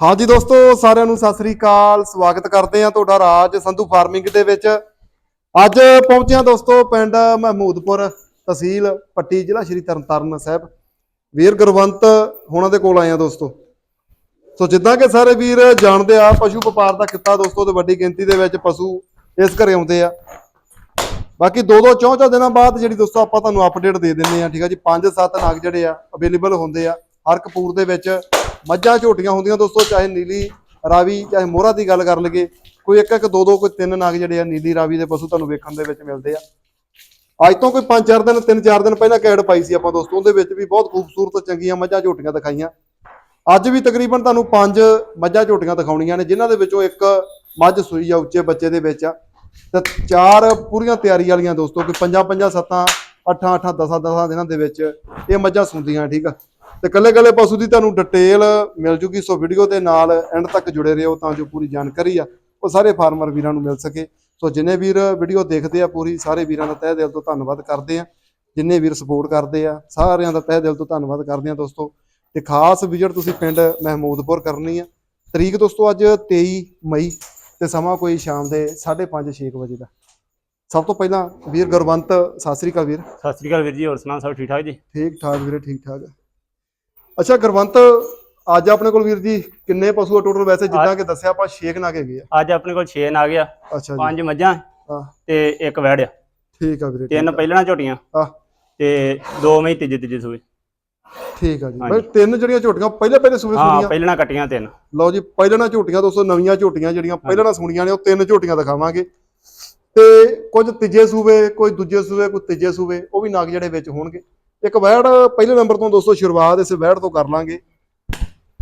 ਹਾਂਜੀ ਦੋਸਤੋ, ਸਾਰਿਆਂ ਨੂੰ ਸਤਿ ਸ੍ਰੀ ਅਕਾਲ। ਸਵਾਗਤ ਕਰਦੇ ਹਾਂ ਤੁਹਾਡਾ ਰਾਜ ਸੰਧੂ ਫਾਰਮਿੰਗ ਦੇ ਵਿੱਚ। ਅੱਜ ਪਹੁੰਚਿਆ ਦੋਸਤੋ ਪਿੰਡ ਮਹਿਮੂਦਪੁਰ ਤਹਿਸੀਲ ਪੱਟੀ ਜ਼ਿਲ੍ਹਾ ਸ਼੍ਰੀ ਤਰਨਤਾਰਨ ਸਾਹਿਬ। ਵੀਰ ਗੁਰਵੰਤ ਹੋਣਾ ਦੇ ਕੋਲ ਆਏ ਹਾਂ ਦੋਸਤੋ। ਸੋ ਜਿੱਦਾਂ ਕਿ ਸਾਰੇ ਵੀਰ ਜਾਣਦੇ ਆ, ਪਸ਼ੂ ਵਪਾਰ ਦਾ ਕਿੱਤਾ ਦੋਸਤੋ ਤੇ ਵੱਡੀ ਗਿਣਤੀ ਦੇ ਵਿੱਚ ਪਸ਼ੂ ਇਸ ਘਰੇ ਆਉਂਦੇ ਆ। ਬਾਕੀ ਦੋ ਦੋ ਚੌਂ ਚੌਂ ਦਿਨਾਂ ਬਾਅਦ ਜਿਹੜੀ ਦੋਸਤੋ ਆਪਾਂ ਤੁਹਾਨੂੰ ਅਪਡੇਟ ਦੇ ਦਿੰਦੇ ਆ ਠੀਕ ਆ ਜੀ? ਪੰਜ ਸੱਤ ਨਗ ਜਿਹੜੇ ਆ ਅਵੇਲੇਬਲ ਹੁੰਦੇ ਆ। ਹਰ ਕਪੂਰ ਦੇ ਵਿੱਚ ਮੱਝਾਂ ਝੋਟੀਆਂ ਹੁੰਦੀਆਂ ਦੋਸਤੋ, ਚਾਹੇ ਨੀਲੀ ਰਾਵੀ, ਚਾਹੇ ਮੋਹਰਾ ਦੀ ਗੱਲ ਕਰ ਲਈਏ, ਕੋਈ ਇੱਕ ਇੱਕ, ਦੋ ਦੋ, ਕੋਈ ਤਿੰਨ ਨਾਗ ਜਿਹੜੇ ਆ, ਨੀਲੀ ਰਾਵੀ ਦੇ ਪਸ਼ੂ ਤੁਹਾਨੂੰ ਵੇਖਣ ਦੇ ਵਿੱਚ ਮਿਲਦੇ ਆ। ਅੱਜ ਤੋਂ ਕੋਈ 5-4 ਦਿਨ 3-4 ਦਿਨ ਪਹਿਲਾਂ ਕੈਡ ਪਾਈ ਸੀ ਆਪਾਂ ਦੋਸਤੋ, ਉਹਦੇ ਵਿੱਚ ਵੀ ਬਹੁਤ ਖੂਬਸੂਰਤ, ਚੰਗੀਆਂ ਮੱਝਾਂ ਝੋਟੀਆਂ ਦਿਖਾਈਆਂ। ਅੱਜ ਵੀ ਤਕਰੀਬਨ ਤੁਹਾਨੂੰ ਪੰਜ ਮੱਝਾਂ ਝੋਟੀਆਂ ਦਿਖਾਉਣੀਆਂ ਨੇ, ਜਿਨ੍ਹਾਂ ਦੇ ਵਿੱਚੋਂ ਇੱਕ ਮੱਝ ਸੂਈ ਆ ਉੱਚੇ ਬੱਚੇ ਦੇ ਵਿੱਚ ਆ। ਤੇ ਚਾਰ ਪੂਰੀਆਂ ਤਿਆਰੀ ਵਾਲੀਆਂ ਦੋਸਤੋ ਕਿ ਪੰਜਾਂ ਪੰਜਾਂ, ਸੱਤਾਂ, ਅੱਠਾਂ ਅੱਠਾਂ, ਦਸਾਂ ਦਸਾਂ ਦਿਨਾਂ ਦੇ ਵਿੱਚ ਇਹ ਮੱਝਾਂ ਸੁੰਦੀਆਂ, ਠੀਕ ਆ। ਤੇ ਕੱਲੇ ਕੱਲੇ ਪਸ਼ੂ ਦੀ ਤੁਹਾਨੂੰ ਡਿਟੇਲ ਮਿਲ ਜੂਗੀ ਸੋ ਵੀਡੀਓ ਦੇ ਨਾਲ ਐਂਡ ਤੱਕ ਜੁੜੇ ਰਹੋ ਤਾਂ ਜੋ ਪੂਰੀ ਜਾਣਕਾਰੀ ਆ ਉਹ ਸਾਰੇ ਫਾਰਮਰ ਵੀਰਾਂ ਨੂੰ ਮਿਲ ਸਕੇ। ਸੋ ਜਿੰਨੇ ਵੀਰ ਵੀਡੀਓ ਦੇਖਦੇ ਆ ਪੂਰੀ ਸਾਰੇ ਵੀਰਾਂ ਦਾ ਤਹਿ ਦਿਲ ਤੋਂ ਧੰਨਵਾਦ ਕਰਦੇ ਆ। ਜਿੰਨੇ ਵੀਰ ਸਪੋਰਟ ਕਰਦੇ ਆ ਸਾਰਿਆਂ ਦਾ ਤਹਿ ਦਿਲ ਤੋਂ ਧੰਨਵਾਦ ਕਰਦੇ ਆ ਦੋਸਤੋ। ਤੇ ਖਾਸ ਵਿਜ਼ਿਟ ਤੁਸੀਂ ਪਿੰਡ ਮਹਿਮੂਦਪੁਰ ਕਰਨੀ ਆ। ਤਰੀਕ ਦੋਸਤੋ ਅੱਜ 23 ਮਈ ਤੇ ਸਮਾਂ ਕੋਈ ਸ਼ਾਮ ਦੇ 5:30 6 ਵਜੇ ਦਾ। ਸਭ ਤੋਂ ਪਹਿਲਾਂ ਵੀਰ ਗੁਰਵੰਤ ਸਤਿ ਸ੍ਰੀ ਅਕਾਲ ਵੀਰ। ਸਤਿ ਸ੍ਰੀ ਅਕਾਲ ਵੀਰ ਜੀ ਹੋਰ ਸੁਣਾ ਸਭ ਠੀਕ ਠਾਕ ਜੀ? ਠੀਕ ਠਾਕ ਵੀਰੇ ਠੀਕ ਠਾਕ ਅੱਛਾ ਗੁਰਵੰਤ ਅੱਜ ਆਪਣੇ ਕੋਲ ਵੀਰ ਜੀ ਕਿੰਨੇ ਪਸ਼ੂ ਆ ਟੋਟਲ ਵੈਸੇ ਜਿੱਦਾਂ ਕਿ ਦੱਸਿਆ ਆਪਾਂ 6 ਨਾਗ ਹੈਗੇ ਆ। ਅੱਜ ਆਪਣੇ ਕੋਲ 6 ਆ ਗਿਆ ਅੱਛਾ ਜੀ। ਪੰਜ ਮੱਝਾਂ ਹਾਂ। ਤੇ ਇੱਕ ਵਹਿੜ ਆ। ਠੀਕ ਆ ਵੀਰੇ ਤਿੰਨ ਪਹਿਲਣਾ ਝੋਟੀਆਂ ਆ ਤੇ ਦੋ ਮਹੀਂ ਤੀਜੇ ਤੀਜੇ ਸੂਏ। ਠੀਕ ਆ ਜੀ। ਬਈ ਤਿੰਨ ਜਿਹੜੀਆਂ ਝੋਟੀਆਂ ਪਹਿਲੇ ਪਹਿਲੇ ਸੂਏ ਹਾਂ ਸੁਣੀਆਂ? ਪਹਿਲਣਾ ਕੱਟੀਆਂ ਤਿੰਨ। ਲਓ ਜੀ ਪਹਿਲਾਂ ਝੋਟੀਆਂ ਦੋਸਤੋ ਨਵੀਆਂ ਝੋਟੀਆਂ ਜਿਹੜੀਆਂ ਪਹਿਲਾਂ ਸੁਣੀਆਂ ਨੇ ਉਹ ਤਿੰਨ ਝੋਟੀਆਂ ਦਿਖਾਵਾਂਗੇ। ਤੇ ਕੁਝ ਤੀਜੇ ਸੂਵੇ ਕੋਈ ਦੂਜੇ ਸੂਵੇ ਕੋਈ ਤੀਜੇ ਸੂਵੇ ਉਹ ਵੀ ਨਾਗ ਜਿਹੜੇ ਵਿੱਚ ਹੋਣਗੇ। ਇੱਕ ਵੈੜ ਪਹਿਲੇ ਨੰਬਰ ਤੋਂ ਦੋਸਤੋ ਸ਼ੁਰੂਆਤ ਇਸ ਵੈੜ ਤੋਂ ਕਰ ਲਾਂਗੇ।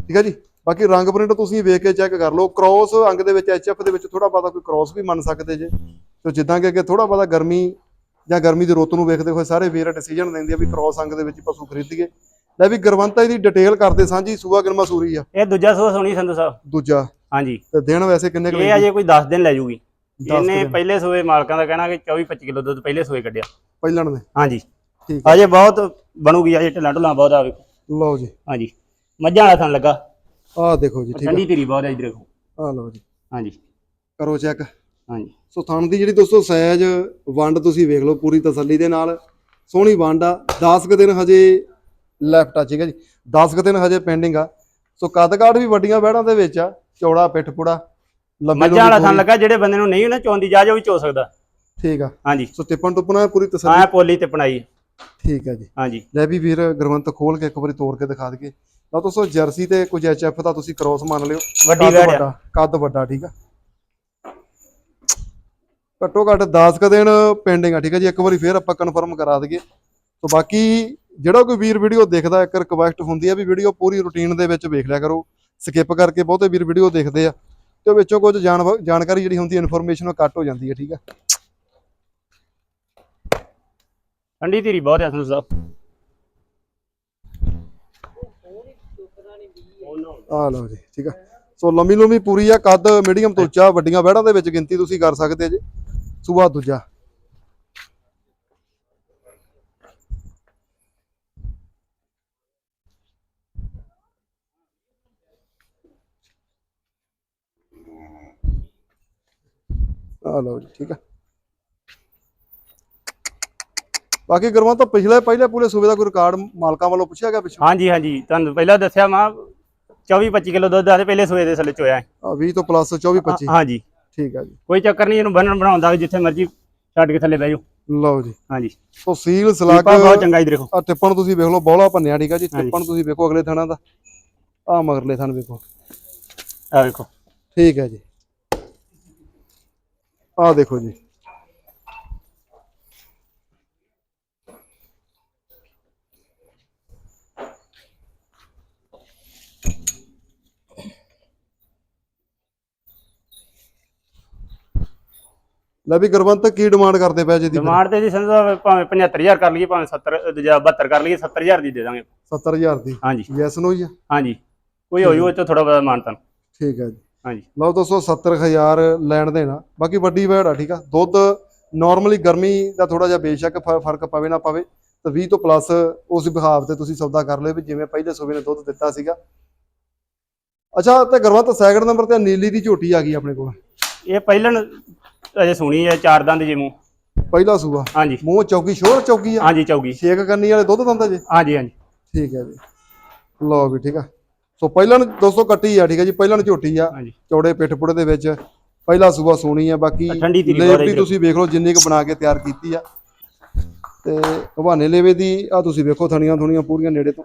ਠੀਕ ਹੈ ਜੀ? ਬਾਕੀ ਰੰਗ ਪ੍ਰਿੰਟ ਤੁਸੀਂ ਵੇਖ ਕੇ ਚੈੱਕ ਕਰ ਲਓ। ਕ੍ਰੋਸ ਅੰਗ ਦੇ ਵਿੱਚ ਐਚਐਫ ਦੇ ਵਿੱਚ ਥੋੜਾ ਬਹੁਤਾ ਕੋਈ ਕ੍ਰੋਸ ਵੀ ਮੰਨ ਸਕਦੇ ਜੇ। ਤੇ ਜਿੱਦਾਂ ਕਿ ਅੱਗੇ ਥੋੜਾ ਬਹੁਤਾ ਗਰਮੀ ਜਾਂ ਗਰਮੀ ਦੀ ਰੁੱਤ ਨੂੰ ਵੇਖਦੇ ਹੋਏ ਸਾਰੇ ਵੀਰ ਡਿਸੀਜਨ ਲੈਂਦੇ ਆ ਵੀ ਕ੍ਰੋਸ ਅੰਗ ਦੇ ਵਿੱਚ ਪਸ਼ੂ ਖਰੀਦੀਏ। ਲੈ ਵੀ ਗੁਰਵੰਤਾ ਦੀ ਡਿਟੇਲ ਕਰਦੇ ਸਾਂਝੀ ਸੂਆ ਕਿਨਮਾ ਸੂਰੀ ਆ? ਇਹ ਦੂਜਾ ਸੂਆ ਸੁਣੀ ਸੰਧੂ ਸਾਹਿਬ। ਦੂਜਾ। ਹਾਂਜੀ। ਤੇ ਦਿਨ ਵੈਸੇ ਕਿੰਨੇ ਕੁ ਇਹ? ਅਜੇ ਕੋਈ 10 ਦਿਨ ਲੈ ਜੂਗੀ। ਇਹਨੇ। ਪਹਿਲੇ ਸੂਏ ਮਾਲਕਾਂ ਦਾ ਕਹਿਣਾ ਕਿ 24 25 ਕਿਲੋ ਦੁੱਧ ਪਹਿਲੇ ਸੂਏ ਕੱਢਿਆ। ਪਹਿਲਣ ਦੇ ਹਾਂਜੀ। ਠੀਕ ਅਜੇ ਬਹੁਤ ਬਣੂਗੀ ਅਜੇ ਢਿੱਲਾਂ ਢੁੱਲਾਂ ਬਹੁਤ ਆਵੇ ਲਓ ਜੀ। ਹਾਂਜੀ। ਮੱਝਾਂ ਵਾਲਾ ਥਣ ਲੱਗਾ। ਆਹ ਦੇਖੋ ਜੀ ਠੀਕ ਠੰਡੀ ਧੀਰੀ ਬਹੁਤ ਹੈ ਇਧਰ ਦੇਖੋ। ਆ ਆਹ ਲਓ ਜੀ। ਹਾਂਜੀ। ਕਰੋ ਚੈੱਕ। ਹਾਂਜੀ। ਸੋ ਥਣ ਦੀ ਜਿਹੜੀ ਦੋਸਤੋ ਸਾਈਜ਼ ਵੰਡ ਤੁਸੀਂ ਵੇਖ ਲਓ ਪੂਰੀ ਤਸੱਲੀ ਦੇ ਨਾਲ। ਸੋਹਣੀ ਵੰਡ ਆ। 10 ਕੁ ਦਿਨ ਹਜੇ ਲੈਫਟ ਆ ਠੀਕ ਹੈ ਜੀ। 10 ਕੁ ਦਿਨ ਹਜੇ ਪੈਂਡਿੰਗ ਆ। ਸੋ ਕੱਦ ਕਾਠ ਵੀ ਵੱਡੀਆਂ ਬਹਿੜਾਂ ਦੇ ਵਿੱਚ ਆ। ਚੌੜਾ ਪਿੱਠ ਪੁੜਾ ਮੱਝਾਂ ਵਾਲਾ ਥਣ ਲੱਗਾ ਜਿਹੜੇ ਬੰਦੇ ਨੂੰ ਨਹੀਂ ਉਹਨਾਂ ਚੋਂਦੀ ਜਾ ਜੋ ਵੀ ਚੋ ਸਕਦਾ। ਠੀਕ ਆ। ਹਾਂਜੀ। ਸੋ ਟਿੱਪਣ ਟੁੱਪਣਾ ਪੂਰੀ ਤਸੱਲੀ। ਹਾਂ ਪੋਲੀ ਤੇ ਪਣਾਈ ਠੀਕ ਆ ਜੀ। ਹਾਂਜੀ। ਲੈ ਵੀ ਵੀਰ ਗੁਰਵੰਤ ਖੋਲ ਕੇ ਇੱਕ ਵਾਰੀ ਤੋੜ ਕੇ ਦਿਖਾ ਦਈਏ। ਲਓ ਦੋਸਤੋ ਜਰਸੀ ਤੇ ਕੁਝ ਐਚਐਫ ਦਾ ਤੁਸੀਂ ਕ੍ਰੋਸ ਮੰਨ ਲਿਓ। ਵੱਡੀ ਕੱਦ। ਵੱਡਾ ਕੱਦ ਵੱਡਾ ਠੀਕ ਆ। ਘੱਟੋ ਘੱਟ 10 ਕ ਦਿਨ ਪੈਂਡਿੰਗ ਆ ਠੀਕ ਆ ਜੀ। ਇੱਕ ਵਾਰੀ ਫੇਰ ਆਪਾਂ ਕਨਫਰਮ ਕਰਾ ਦਈਏ। ਸੋ ਬਾਕੀ ਜਿਹੜਾ ਕੋਈ ਵੀਰ ਵੀਡੀਓ ਦੇਖਦਾ ਇੱਕ ਰਿਕਵੈਸਟ ਹੁੰਦੀ ਆ ਵੀ ਵੀਡੀਓ ਪੂਰੀ ਰੁਟੀਨ ਦੇ ਵਿੱਚ ਵੇਖ ਲਿਆ ਕਰੋ। ਸਕਿਪ ਕਰਕੇ ਬਹੁਤੇ ਵੀਰ ਵੀਡੀਓ ਦੇਖਦੇ ਆ। ਤੇ ਵਿੱਚੋਂ ਕੁਝ ਜਾਣ ਜਾਣਕਾਰੀ ਜਿਹੜੀ ਹੁੰਦੀ ਇਨਫੋਰਮੇਸ਼ਨ ਉਹ ਕੱਟ ਹੋ ਜਾਂਦੀ ਹੈ ਠੀਕ ਆ। ਠੰਡੀ ਧੀਰੀ ਬਹੁਤ ਹੈ ਸੰਧੂ ਸਾਹਿਬ ਆ ਲਓ ਜੀ, ਠੀਕ ਆ। ਸੋ ਲੰਮੀ ਲੰਮੀ ਪੂਰੀ ਆ, ਕੱਦ ਮੀਡੀਅਮ ਤੋਂ ਉੱਚਾ, ਵੱਡੀਆਂ ਵਹਿੜਾਂ ਦੇ ਵਿੱਚ ਗਿਣਤੀ ਤੁਸੀਂ ਕਰ ਸਕਦੇ ਜੇ। ਸੂਆ ਦੂਜਾ। ਆ ਲਓ ਜੀ, ਠੀਕ ਆ। ਬਾਕੀ ਗੁਰਮਤ ਤੋਂ ਪਿਛਲੇ ਪਹਿਲੇ ਪੂਰੇ ਸੂਬੇ ਦਾ ਕੋਈ ਰਿਕਾਰਡ ਮਾਲਕਾਂ ਵੱਲੋਂ ਪੁੱਛਿਆ ਗਿਆ ਪਿੱਛੋਂ? ਹਾਂਜੀ ਹਾਂਜੀ। ਤੁਹਾਨੂੰ ਪਹਿਲਾਂ ਦੱਸਿਆ ਮਾਂ 24 25 ਕਿਲੋ ਦੁੱਧ ਆਦੇ ਪਹਿਲੇ ਸੂਏ ਦੇ ਥੱਲੇ ਚੋਇਆ ਹੈ। ਆ 20 ਤੋਂ ਪਲੱਸ 24 25 ਹਾਂਜੀ। ਠੀਕ ਆ ਜੀ। ਕੋਈ ਚੱਕਰ ਨਹੀਂ ਇਹਨੂੰ ਬੰਨਣ ਬਣਾਉਂਦਾ ਜਿੱਥੇ ਮਰਜ਼ੀ ਛੱਡ ਕੇ ਥੱਲੇ ਬਹਿ ਜਾਓ। ਲਓ ਜੀ। ਹਾਂਜੀ। ਸੋ ਸੀਲ ਟਿੱਪਾ ਬਹੁਤ ਚੰਗਾ ਇਧਰ ਦੇਖੋ। ਆ ਟਿੱਪਣ ਤੁਸੀਂ ਵੇਖ ਲਓ ਬੋਲਾ ਭੰਨਿਆ ਠੀਕ ਆ ਜੀ। ਹਾਂਜੀ। ਟਿੱਪਣ ਤੁਸੀਂ ਵੇਖੋ ਅਗਲੇ ਥਾਣਾ ਦਾ। ਆ ਮਗਰਲੇ ਥਾਣ ਵੇਖੋ। ਆ ਵੇਖੋ। ਠੀਕ ਹੈ ਜੀ। ਆ ਦੇਖੋ ਜੀ। ਲੈ ਵੀ ਗੁਰਵੰਤ ਕੀ ਡਿਮਾਂਡ ਕਰਦੇ ਪਏ ਜੀ ਦੀ ਡਿਮਾਂਡ ਤੇ ਜੀ ਸੰਧੂ ਭਾਵੇਂ 75000 ਕਰ ਲਈਏ ਭਾਵੇਂ 70 ਦੂਜਾ 72 ਕਰ ਲਈਏ 70000 ਦੀ ਦੇ ਦਾਂਗੇ 70000 ਦੀ? ਹਾਂਜੀ। ਯੈਸ ਨੋ ਜੀ? ਹਾਂਜੀ। ਕੋਈ ਹੋਈ ਉਹ ਤੋਂ ਥੋੜਾ ਬਹੁਤਾ ਮਾਨਤਨ ਠੀਕ ਹੈ ਜੀ। ਹਾਂਜੀ। ਲਓ ਦੋਸਤੋ 70000 ਲੈਣ ਦੇਣਾ ਬਾਕੀ ਵੱਡੀ ਵੈੜ ਆ ਠੀਕ ਆ। ਦੁੱਧ ਨਾਰਮਲੀ ਗਰਮੀ ਦਾ ਥੋੜਾ ਜਿਹਾ ਬੇਸ਼ੱਕ ਫ਼ਰਕ ਪਵੇ ਨਾ ਪਵੇ ਤਾਂ 20 ਤੋਂ ਪਲੱਸ ਉਸ ਵਿਭਾਵ ਤੇ ਤੁਸੀਂ ਸੌਦਾ ਕਰ ਲਿਓ ਵੀ ਜਿਵੇਂ ਪਹਿਲੇ ਸੂਬੇ ਨੇ ਦੁੱਧ ਦਿੱਤਾ ਸੀਗਾ। ਅੱਛਾ ਤੇ ਗੁਰਵੰਤ ਸੈਕਿੰਡ ਨੰਬਰ ਤੇ ਨੀਲੀ ਦੀ ਝੋਟੀ ਆ ਗਈ ਆਪਣੇ ਕੋਲ। ਇਹ ਪਹਿਲਣ ਅਜੇ ਸੁਣੀ ਹੈ ਚਾਰ ਦੰਦ ਜੇ ਮੂੰਹ। ਪਹਿਲਾ ਸੂਆ। ਹਾਂਜੀ। ਮੂੰਹ ਚੌਕੀ ਸ਼ੋਰ ਚੌਕੀ ਆ? ਹਾਂਜੀ ਚੌਗੀ ਛੇਕ ਕਰਨੀ ਵਾਲੇ ਦੁੱਧ ਦੰਦਾ ਜੀ? ਹਾਂਜੀ ਹਾਂਜੀ। ਠੀਕ ਹੈ ਜੀ। ਲਓ ਵੀ ਠੀਕ ਆ। ਸੋ ਪਹਿਲਾਂ ਨੂੰ ਦੋਸਤੋ ਕੱਟੀ ਆ ਠੀਕ ਹੈ ਜੀ। ਪਹਿਲਾਂ ਨੂੰ ਝੋਟੀ ਆ ਹਾਂਜੀ। ਚੌੜੇ ਪਿੱਠ ਪੁੜੇ ਦੇ ਵਿੱਚ। ਪਹਿਲਾ ਸੂਆ ਸੋਣੀ ਆ ਬਾਕੀ ਠੰਡੀ ਵੀ। ਤੁਸੀਂ ਵੇਖ ਲਓ ਜਿੰਨੀ ਕੁ ਬਣਾ ਕੇ ਤਿਆਰ ਕੀਤੀ ਆ। ਤੇ ਹਵਾਨੇ ਲੇਵੇ ਦੀ ਆ ਤੁਸੀਂ ਵੇਖੋ ਥਣੀਆਂ ਥੁਣੀਆਂ ਪੂਰੀਆਂ ਨੇੜੇ ਤੋਂ।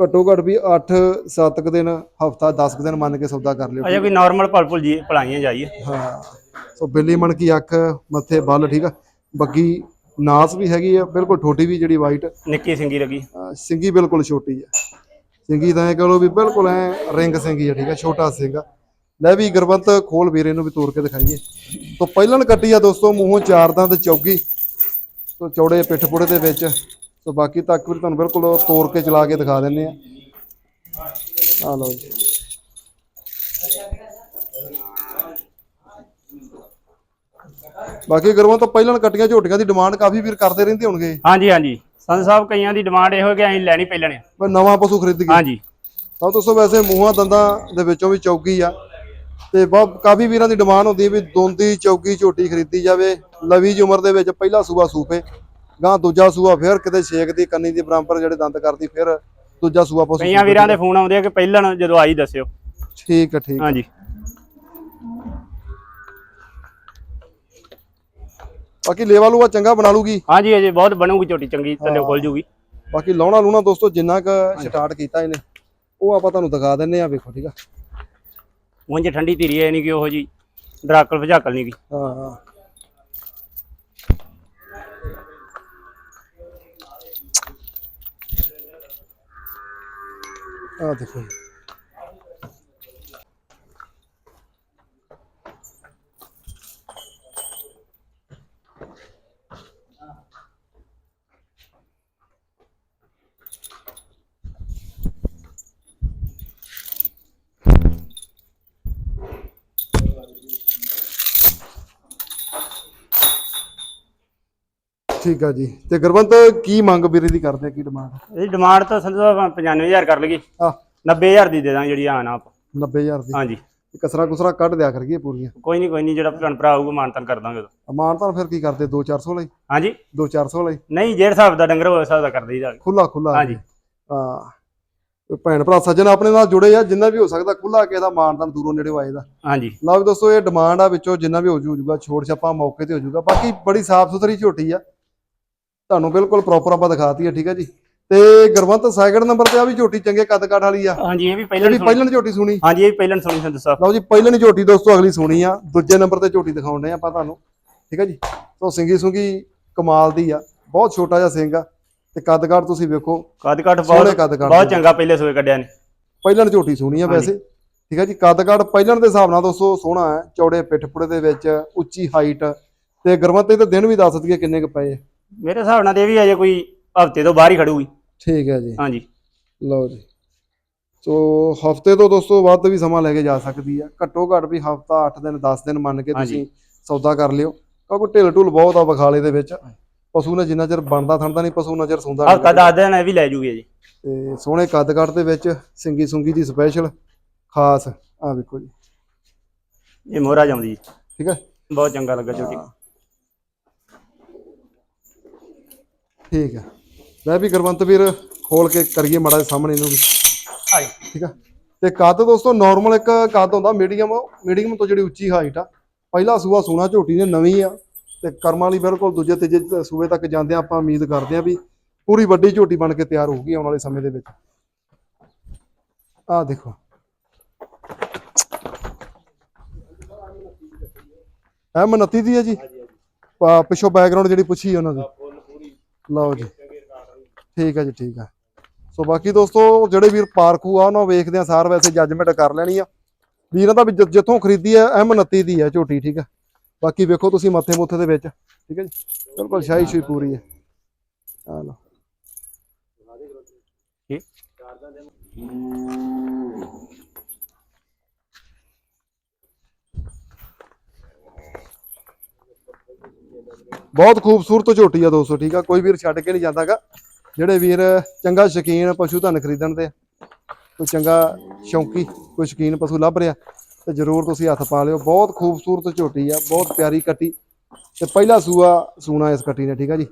ਘੱਟੋ ਘੱਟ ਵੀ 8 7 ਕੁ ਦਿਨ ਹਫਤਾ 10 ਕੁ ਦਿਨ ਮੰਨ ਕੇ ਸੌਦਾ ਕਰ ਲਿਓ। ਅਜੇ ਕੋਈ ਨਾਰਮਲ ਭਲ ਭੁਲ ਜੀ ਭਲਾਈਆਂ ਜਾਈਏ। ਹਾਂ। ਸੋ ਬਿੱਲੀ ਮਣ ਕੀ ਅੱਖ ਮੱਥੇ ਬੱਲ ਠੀਕ ਆ? ਬੱਗੀ ਨਾਸ ਵੀ ਹੈਗੀ ਆ ਬਿਲਕੁਲ ਠੋਟੀ ਵੀ ਜਿਹੜੀ ਵਾਈਟ ਨਿੱਕੀ ਸਿੰਗੀ ਲੱਗੀ। ਸਿੰਗੀ ਬਿਲਕੁਲ ਛੋਟੀ ਆ। ਸਿੰਗੀ ਤਾਂ ਐ ਕਹ ਵੀ ਬਿਲਕੁਲ ਐ ਰਿੰਗ ਸਿੰਗੀ ਆ ਠੀਕ ਆ? ਛੋਟਾ ਸਿੰਘ ਆ। ਲੈ ਵੀ ਗੁਰਬੰਤ ਖੋਲ ਵੀਰ ਇਹਨੂੰ ਵੀ ਤੋੜ ਕੇ ਦਿਖਾਈਏ। ਤੋਂ ਪਹਿਲਾਂ ਕੱਟੀ ਆ ਦੋਸਤੋ ਮੂੰਹੋਂ ਚਾਰ ਦੰਦ ਚੌਗੀ। ਤੋਂ ਚੌੜੇ ਪਿੱਠ ਪੁੜੇ ਦੇ ਵਿੱਚ। ਸੋ ਬਾਕੀ ਤੱਕ ਵੀ ਤੁਹਾਨੂੰ ਬਿਲਕੁਲ ਤੋੜ ਕੇ ਚਲਾ ਕੇ ਦਿਖਾ ਦਿੰਨੇ ਆ। ਆ ਲਓ ਜੀ। ਬਾਕੀ ਗੁਰਬੰਤ ਪਹਿਲਾਂ ਕੱਟੀਆਂ ਝੋਟੀਆਂ ਦੀ ਡਿਮਾਂਡ ਕਾਫੀ ਵੀਰ ਕਰਦੇ ਰਹਿੰਦੇ ਹੋਣਗੇ। ਹਾਂਜੀ ਹਾਂਜੀ। ਸੰਤ ਸਾਹਿਬ ਕਈਆਂ ਦੀ ਡਿਮਾਂਡ ਇਹੋ ਕਿ ਅਸੀਂ ਲੈਣੀ ਪਹਿਲਣ। ਆ ਪਰ ਨਵਾਂ ਪਸ਼ੂ ਖਰੀਦ ਕੇ ਹਾਂਜੀ। ਤਾਂ ਦੋਸਤੋ ਵੈਸੇ ਮੂੰਹਾਂ ਦੰਦਾਂ ਦੇ ਵਿੱਚੋਂ ਵੀ ਚੌਕੀ ਆ। ਤੇ ਬਹੁਤ ਕਾਫੀ ਵੀਰਾਂ ਦੀ ਡਿਮਾਂਡ ਹੁੰਦੀ ਹੈ ਵੀ ਦੋਂਦੀ ਚੌਕੀ ਝੋਟੀ ਖਰੀਦੀ ਜਾਵੇ। ਲਵੀ ਦੀ ਉਮਰ ਦੇ ਵਿੱਚ ਪਹਿਲਾ ਸੂਆ ਸੂਪੇ ਗਾਂ ਦੂਜਾ ਸੂਆ ਫਿਰ ਕਿਤੇ ਛੇਕ ਦੀ ਕੰਨੀ ਦੀ ਬਰਾਬਰ ਜਿਹੜੇ ਦੰਦ ਕਰਦੀ ਫਿਰ ਦੂਜਾ ਸੂਆ ਪਸ਼ੂ ਕਈਆਂ ਵੀਰਾਂ ਦੇ ਫੋਨ ਆਉਂਦੇ ਆ ਕਿ ਪਹਿਲਣ ਜਦੋਂ ਆਈ ਦੱਸਿਓ। ਠੀਕ ਹੈ ਠੀਕ। ਹਾਂਜੀ। ਬਾਕੀ ਲੇਵਾ ਲੂਆ ਚੰਗਾ ਬਣਾ ਲੂਗੀ। ਹਾਂਜੀ ਅਜੇ ਬਹੁਤ ਬਣੂਗੀ ਝੋਟੀ ਚੰਗੀ ਥੱਲੇ ਖੁੱਲ ਜੂਗੀ। ਬਾਕੀ ਲਾਉਣਾ ਲੂਣਾ ਦੋਸਤੋ ਜਿੰਨਾ ਕ ਸਟਾਰਟ ਕੀਤਾ ਇਹਨੇ ਉਹ ਆਪਾਂ ਤੁਹਾਨੂੰ ਦਿਖਾ ਦਿੰਨੇ ਆ ਵੇਖੋ ਠੀਕ ਆ। ਉਂਝ ਠੰਡੀ ਧੀਰੀ ਐ ਨਹੀਂ ਕਿ ਉਹੋ ਜੀ ਡਰਾਕਲ ਭਜਾਕਲ ਨਹੀਂ ਗੀ। ਹਾਂ ਹਾਂ। ਆ ਦੇਖੋ ਠੀਕ ਆ ਜੀ। ਤੇ ਗੁਰਵੰਤ ਕੀ ਮੰਗ ਵੀਰੇ ਦੀ ਕਰਦੇ ਆ? ਕੀ ਡਿਮਾਂਡ ਇਹਦੀ ਡਿਮਾਂਡ ਤਾਂ ਸੰਤ ਸਾਹਿਬ 95000 ਕਰ ਲਗੀ ਆ 90000 ਦੀ ਦੇ ਦਾਂ ਜਿਹੜੀ ਆਣ ਆਪ। 90000 ਦੀ। ਹਾਂਜੀ। ਕਸਰਾ ਕੁਸਰਾ ਕੱਢ ਦਿਆ ਕਰਗੇ ਪੂਰੀਆਂ? ਕੋਈ ਨਹੀਂ ਕੋਈ ਨਹੀਂ ਜਿਹੜਾ ਭੈਣ ਭਰਾ ਆਊਗਾ ਮਾਨਤਨ ਕਰ ਦਾਂਗੇ ਤਾਂ ਫਿਰ ਕੀ ਕਰਦੇ? 2-400 ਲਈ? ਹਾਂਜੀ। 2-400 ਲਈ? ਨਹੀਂ ਜਿਹੜੇ ਹਿਸਾਬ ਦਾ ਡੰਗਰ ਹੋਵੇ ਉਸ ਹਿਸਾਬ ਦਾ ਕਰ ਦਈਦਾ ਖੁੱਲਾ ਖੁੱਲਾ ਹਾਂਜੀ। ਹਾਂ। ਭੈਣ ਭਰਾ ਸੱਜਣ ਆਪਣੇ ਨਾਲ ਜੁੜੇ ਆ ਜਿੰਨਾ ਵੀ ਹੋ ਸਕਦਾ ਖੁੱਲਾ ਕਿਸੇ ਦਾ ਮਾਨਦਾਨ ਦੂਰੋਂ ਨੇੜੇ ਆਏ ਦਾ। ਹਾਂਜੀ। ਲਓ ਦੋਸਤੋ ਇਹ ਡਿਮਾਂਡ ਆ ਵਿੱਚੋਂ ਜਿੰਨਾ ਵੀ ਹੋ ਜੂਗਾ ਛੋੜ ਛਾਪਾ ਮੌਕੇ ਤੇ ਹੋ ਜੂਗਾ। ਬਾਕੀ ਬੜੀ ਸਾਫ਼ ਸੁਥਰੀ ਝੋਟੀ ਆ। ਤੁਹਾਨੂੰ ਬਿਲਕੁਲ ਪ੍ਰੋਪਰ ਆਪਾਂ ਦਿਖਾਤੀ ਆ ਠੀਕ ਆ ਜੀ। ਤੇ ਗੁਰਵੰਤ ਸੈਕਿੰਡ ਨੰਬਰ ਤੇ ਆ ਵੀ ਝੋਟੀ ਚੰਗੇ ਕੱਦ ਕਾਠ ਵਾਲੀ ਆ। ਹਾਂਜੀ ਇਹ ਵੀ ਪਹਿਲਾਂ ਸੁਣੀ- ਪਹਿਲਾਂ ਝੋਟੀ ਸੁਣੀ। ਹਾਂਜੀ ਇਹ ਵੀ ਪਹਿਲਾਂ ਸੁਣੀ ਸੰਤ ਸਾਹਿਬ। ਲਓ ਜੀ ਪਹਿਲਾਂ ਝੋਟੀ ਦੋਸਤੋ ਅਗਲੀ ਸੁਣੀ ਆ। ਦੂਜੇ ਨੰਬਰ ਤੇ ਝੋਟੀ ਦਿਖਾਉਣੇ ਆ ਆਪਾਂ ਤੁਹਾਨੂੰ ਠੀਕ ਆ ਜੀ। ਸੋ ਸਿੰਗੀ ਸੁੰਗੀ ਕਮਾਲ ਦੀ ਆ। ਬਹੁਤ ਛੋਟਾ ਜਿਹਾ ਸਿੰਘ ਆ ਤੇ ਕੱਦ ਕਾਠ ਤੁਸੀਂ ਵੇਖੋ ਕੱਦ ਸੋਹਣੇ ਬਹੁਤ ਕਾਠ ਬਹੁਤ ਚੰਗਾ ਪਹਿਲੇ ਸੋਏ ਕੱਢਿਆ ਨੇ। ਪਹਿਲਾਂ ਝੋਟੀ ਸੋਹਣੀ ਆ ਵੈਸੇ ਠੀਕ ਆ ਜੀ। ਕੱਦ ਕਾਠ ਪਹਿਲਾਂ ਦੇ ਹਿਸਾਬ ਨਾਲ ਦੋਸਤੋ ਸੋਹਣਾ ਹੈ। ਚੌੜੇ ਪਿੱਠ ਪੁੜੇ ਦੇ ਵਿੱਚ ਉੱਚੀ ਹਾਈਟ ਤੇ ਗਰਮਤੇ ਤੇ ਦਿਨ ਵੀ ਦੱਸ ਦਈਏ ਕਿੰਨੇ ਕ ਪਏ ਆ। ਮੇਰੇ ਹਿਸਾਬ ਨਾਲ ਤੇ ਇਹ ਵੀ ਅਜੇ ਕੋਈ ਹਫ਼ਤੇ ਤੋਂ ਬਾਹਰ ਹੀ ਖੜੂਗੀ। ਠੀਕ ਹੈ ਜੀ। ਹਾਂਜੀ। ਲਓ ਜੀ। ਸੋ ਹਫ਼ਤੇ ਤੋਂ ਦੋਸਤੋ ਵੱਧ ਵੀ ਸਮਾਂ ਲੈ ਕੇ ਜਾ ਸਕਦੀ ਆ। ਘੱਟੋ ਘੱਟ ਵੀ ਹਫਤਾ 8 ਦਿਨ 10 ਦਿਨ ਮੰਨ ਕੇ। ਤੁਸੀਂ ਸੌਦਾ ਕਰ ਲਿਓ। ਕਿਉਂਕਿ ਢਿੱਲ ਢੁੱਲ ਬਹੁਤ ਆ ਬਖਾਲੇ ਦੇ ਵਿੱਚ। ਪਸ਼ੂ ਨੇ ਜਿੰਨਾ ਚਿਰ ਬਣਦਾ ਥਣਦਾ ਨਹੀਂ ਪਸ਼ੂ ਨਜ਼ਰ ਸੁੰਦਾ ਨਹੀਂ। ਹਫਤਾ ਦਸ ਦਿਨ ਇਹ ਵੀ ਲੈ ਜੂਗੀ ਜੀ। ਤੇ ਸੋਹਣੇ ਕੱਦ ਕੱਟ ਦੇ ਵਿੱਚ ਸਿੰਗੀ ਸੁੰਗੀ ਦੀ ਸਪੈਸ਼ਲ ਖਾਸ। ਆ ਵੇਖੋ ਜੀ। ਇਹ ਮੋਹਰਾ ਜਾਂਦੀ ਠੀਕ ਹੈ। ਬਹੁਤ ਚੰਗਾ ਲੱਗਾ ਝੋਟੀ ਠੀਕ ਹੈ। ਲੈ ਵੀ ਗੁਰਵੰਤ ਵੀਰ ਖੋਲ ਕੇ ਕਰੀਏ ਮਾੜਾ ਜਿਹਾ ਸਾਹਮਣੇ ਇਹਨੂੰ ਵੀ। ਹਾਂਜੀ ਠੀਕ ਆ। ਤੇ ਕੱਦ ਦੋਸਤੋ ਨਾਰਮਲ ਇੱਕ ਕੱਦ ਹੁੰਦਾ ਮੀਡੀਅਮ ਮੀਡੀਅਮ ਤੋਂ ਜਿਹੜੀ ਉੱਚੀ ਹਾਈਟ ਆ। ਪਹਿਲਾ ਸੂਆ ਸੋਨਾ ਝੋਟੀ ਨੇ ਨਵੀਂ ਆ। ਤੇ ਕਰਮਾਂ ਵਾਲੀ ਬਿਲਕੁਲ ਦੂਜੇ ਤੀਜੇ ਸੂਏ ਤੱਕ ਜਾਂਦੇ ਆਪਾਂ ਉਮੀਦ ਕਰਦੇ ਆ ਵੀ ਪੂਰੀ ਵੱਡੀ ਝੋਟੀ ਬਣ ਕੇ ਤਿਆਰ ਹੋਊਗੀ ਆਉਣ ਵਾਲੇ ਸਮੇਂ ਦੇ ਵਿੱਚ। ਆਹ ਦੇਖੋ। ਐ ਮਨਤੀ ਦੀ ਹੈ ਜੀ? ਪਿੱਛੋਂ ਬੈਕਗ੍ਰਾਉਂਡ ਜਿਹੜੀ ਪੁੱਛੀ ਉਹਨਾਂ ਦੀ। ਲਓ ਜੀ। ਠੀਕ ਹੈ ਜੀ, ਠੀਕ ਹੈ ਸੋ ਬਾਕੀ ਦੋਸਤੋ, ਜਿਹੜੇ ਵੀਰ ਪਾਰਕੂ ਆ, ਉਹਨਾਂ ਵੇਖਦੇ ਆ ਸਾਰ, ਵੈਸੇ ਜੱਜਮੈਂਟ ਕਰ ਲੈਣੀ ਆ। ਵੀਰਾਂ ਦਾ ਵੀ ਜਿੱਥੋਂ ਖਰੀਦੀ ਆ ਐਮ 29 ਦੀ ਆ ਝੋਟੀ, ਠੀਕ ਆ। ਬਾਕੀ ਵੇਖੋ ਤੁਸੀਂ ਮੱਥੇ ਮੁੱਥੇ ਦੇ ਵਿੱਚ, ਠੀਕ ਹੈ ਜੀ। ਬਿਲਕੁਲ ਸ਼ਾਹੀ ਸ਼ੂਈ ਪੂਰੀ ਹੈ ਆ ਲਓ। ਬਹੁਤ ਖੂਬਸੂਰਤ ਝੋਟੀ ਆ ਦੋਸਤੋ ਠੀਕ ਆ? ਕੋਈ ਵੀਰ ਛੱਡ ਕੇ ਨਹੀਂ ਜਾਂਦਾਗਾ। ਜਿਹੜੇ ਵੀਰ ਚੰਗਾ ਸ਼ੌਕੀਨ ਪਸ਼ੂ ਧਨ ਖਰੀਦਣ ਦੇ ਕੋਈ ਚੰਗਾ ਸ਼ੌਂਕੀ ਕੋਈ ਸ਼ੌਕੀਨ ਪਸ਼ੂ ਲੱਭ ਰਿਹਾ ਤੇ ਜਰੂਰ ਤੁਸੀਂ ਹੱਥ ਪਾ ਲਿਓ। ਬਹੁਤ ਖੂਬਸੂਰਤ ਝੋਟੀ ਆ ਬਹੁਤ ਪਿਆਰੀ ਕੱਟੀ। ਤੇ ਪਹਿਲਾ ਸੂਆ ਸੂਣਾ ਇਸ ਕੱਟੀ ਨੇ ਠੀਕ ਆ ਜੀ?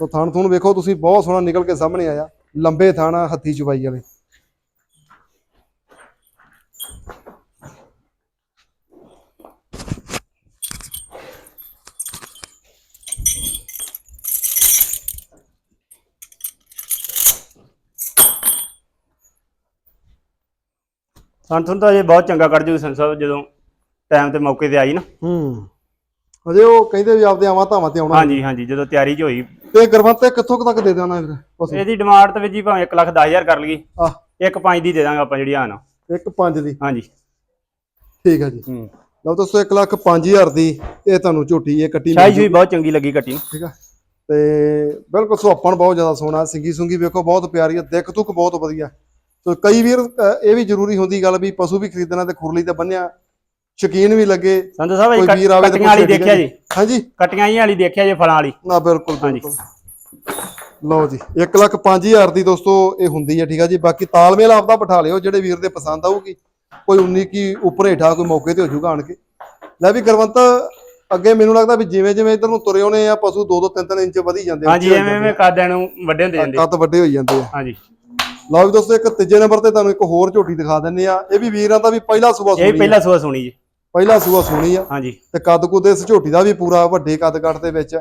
ਤੋ ਥਣ ਥੁਣ ਵੇਖੋ ਤੁਸੀਂ ਬਹੁਤ ਸੋਹਣਾ ਨਿਕਲ ਕੇ ਸਾਹਮਣੇ ਆਇਆ। ਲੰਬੇ ਥਾਣਾ ਆ, ਹੱਥੀ ਚੁਬਾਈ ਵਾਲੇ। ਸੰਤਨ ਤਾਂ ਇਹ ਬਹੁਤ ਚੰਗਾ ਕੱਢ ਜੂ ਸੰਤ ਸਾਹਿਬ ਜਦੋਂ ਟਾਈਮ ਤੇ ਮੌਕੇ ਤੇ ਆਈ ਨਾ। ਹੂੰ। ਅਜੇ ਉਹ ਕਹਿੰਦੇ ਵੀ ਆਪਦੇ ਆਵਾਂ ਧਾਵਾਂ ਤੇ ਆਉਣਾ। ਹਾਂਜੀ ਹਾਂਜੀ ਜਦੋਂ ਤਿਆਰੀ 'ਚ ਹੋਈ। ਤੇ ਗਰਵੰਤੇ ਕਿੱਥੋਂ ਕੁ ਤੱਕ ਦੇ ਦੇਣਾ ਫਿਰ? ਇਹਦੀ ਡਿਮਾਂਡ ਤੇ ਵੀ ਜੀ ਭਾਵੇਂ 1 ਲੱਖ 10000 ਕਰ ਲਈਏ। ਆਹ। ਇੱਕ ਪੰਜ ਦੀ ਦੇ ਦਾਂਗੇ ਆਪਾਂ ਜਿਹੜੀ ਆਨ ਇੱਕ ਪੰਜ ਦੀ। ਹਾਂਜੀ। ਠੀਕ ਹੈ ਜੀ। ਹੂੰ। ਲਓ ਦੋਸਤੋ 1 ਲੱਖ 5000 ਦੀ ਇਹ ਤੁਹਾਨੂੰ ਝੋਟੀ ਇਹ ਕੱਟੀ ਸ਼ਾਹੀ ਸ਼ੂਈ ਬਹੁਤ ਚੰਗੀ ਲੱਗੀ ਕੱਟੀ ਨੂੰ। ਠੀਕ ਆ। ਤੇ ਬਿਲਕੁਲ ਸੁਹਾਪਣ ਬਹੁਤ ਜ਼ਿਆਦਾ ਸੋਹਣਾ। ਸਿੰਗੀ ਸੁੰਗੀ ਵੇਖੋ ਬਹੁਤ ਪਿਆਰੀ ਹੈ ਦਿੱਖ ਤੁਕ ਬਹੁਤ ਵਧੀਆ। ਸੋ ਕਈ ਵੀਰ ਇਹ ਵੀ ਜ਼ਰੂਰੀ ਹੁੰਦੀ ਗੱਲ ਵੀ ਪਸ਼ੂ ਵੀ ਖਰੀਦਣਾ ਤੇ ਖੁਰਲੀ ਤੇ ਬੰਨਿਆ। ਸ਼ਕੀਨ ਵੀ ਲੱਗੇ। ਸੰਤ ਸਾਹਿਬ ਕੋਈ ਵੀਰ ਆਵੇ ਤੇ ਕੱਟੀਆਂ ਵਾਲੀ ਦੇਖਿਆ ਜੀ। ਹਾਂਜੀ। ਕੱਟੀਆਂ ਵਾਲੀ ਦੇਖਿਆ ਜੀ ਫਲਾਂ ਵਾਲੀ। ਨਾ ਬਿਲਕੁਲ। ਬਿਲਕੁਲ। ਲਓ ਜੀ 1 ਲੱਖ 5000 ਦੀ ਦੋਸਤੋ ਇਹ ਹੁੰਦੀ ਹੈ ਠੀਕ ਆ ਜੀ। ਬਾਕੀ ਤਾਲਮੇਲ ਆਪਦਾ ਬਿਠਾ ਲਿਓ ਜਿਹੜੇ ਵੀਰ ਦੇ ਪਸੰਦ ਆਊਗੀ। ਕੋਈ 19 ਕੀ ਉੱਪਰ ਹੇਠਾਂ ਕੋਈ ਮੌਕੇ ਤੇ ਹੋ ਜਾਊਗਾ ਆਣ ਕੇ। ਲੈ ਵੀ ਗੁਰਵੰਤ ਅੱਗੇ ਮੈਨੂੰ ਲੱਗਦਾ ਵੀ ਜਿਵੇਂ ਜਿਵੇਂ ਇਧਰ ਨੂੰ ਤੁਰੇ ਆਉਣੇ ਆ ਪਸ਼ੂ 2-2 3-3 ਇੰਚ ਵਧੀ ਜਾਂਦੇ ਆ, ਹਾਂਜੀ ਐਵੇਂ ਐਵੇਂ ਕਾਦਿਆਂ ਨੂੰ ਵੱਡੇ ਹੁੰਦੇ ਆ, ਜਾਂਦੇ ਕੱਦ ਵੱਡੇ ਹੋਈ ਜਾਂਦੇ ਆ। ਹਾਂਜੀ। ਲਓ ਵੀ ਦੋਸਤੋ ਇੱਕ ਤੀਜੇ ਨੰਬਰ ਤੇ ਤੁਹਾਨੂੰ ਇੱਕ ਹੋਰ ਝੋਟੀ ਦਿਖਾ ਦਿੰਨੇ ਆ ਇਹ ਵੀ ਵੀਰਾਂ ਦਾ ਵੀ ਪਹਿਲਾ ਸੂਆ ਇਹ ਸੁਣੀ ਆ। ਪਹਿਲਾ ਸੂਆ ਸੁਣੀ ਜੀ। ਪਹਿਲਾ ਸੂਆ ਸੁਣੀ ਆ। ਹਾਂਜੀ। ਤੇ ਕੱਦ ਕੁੱਦ ਇਸ ਝੋਟੀ ਦਾ ਵੀ ਪੂਰਾ ਵੱਡੇ ਕੱਦ ਕੱਟ ਦੇ ਵਿੱਚ।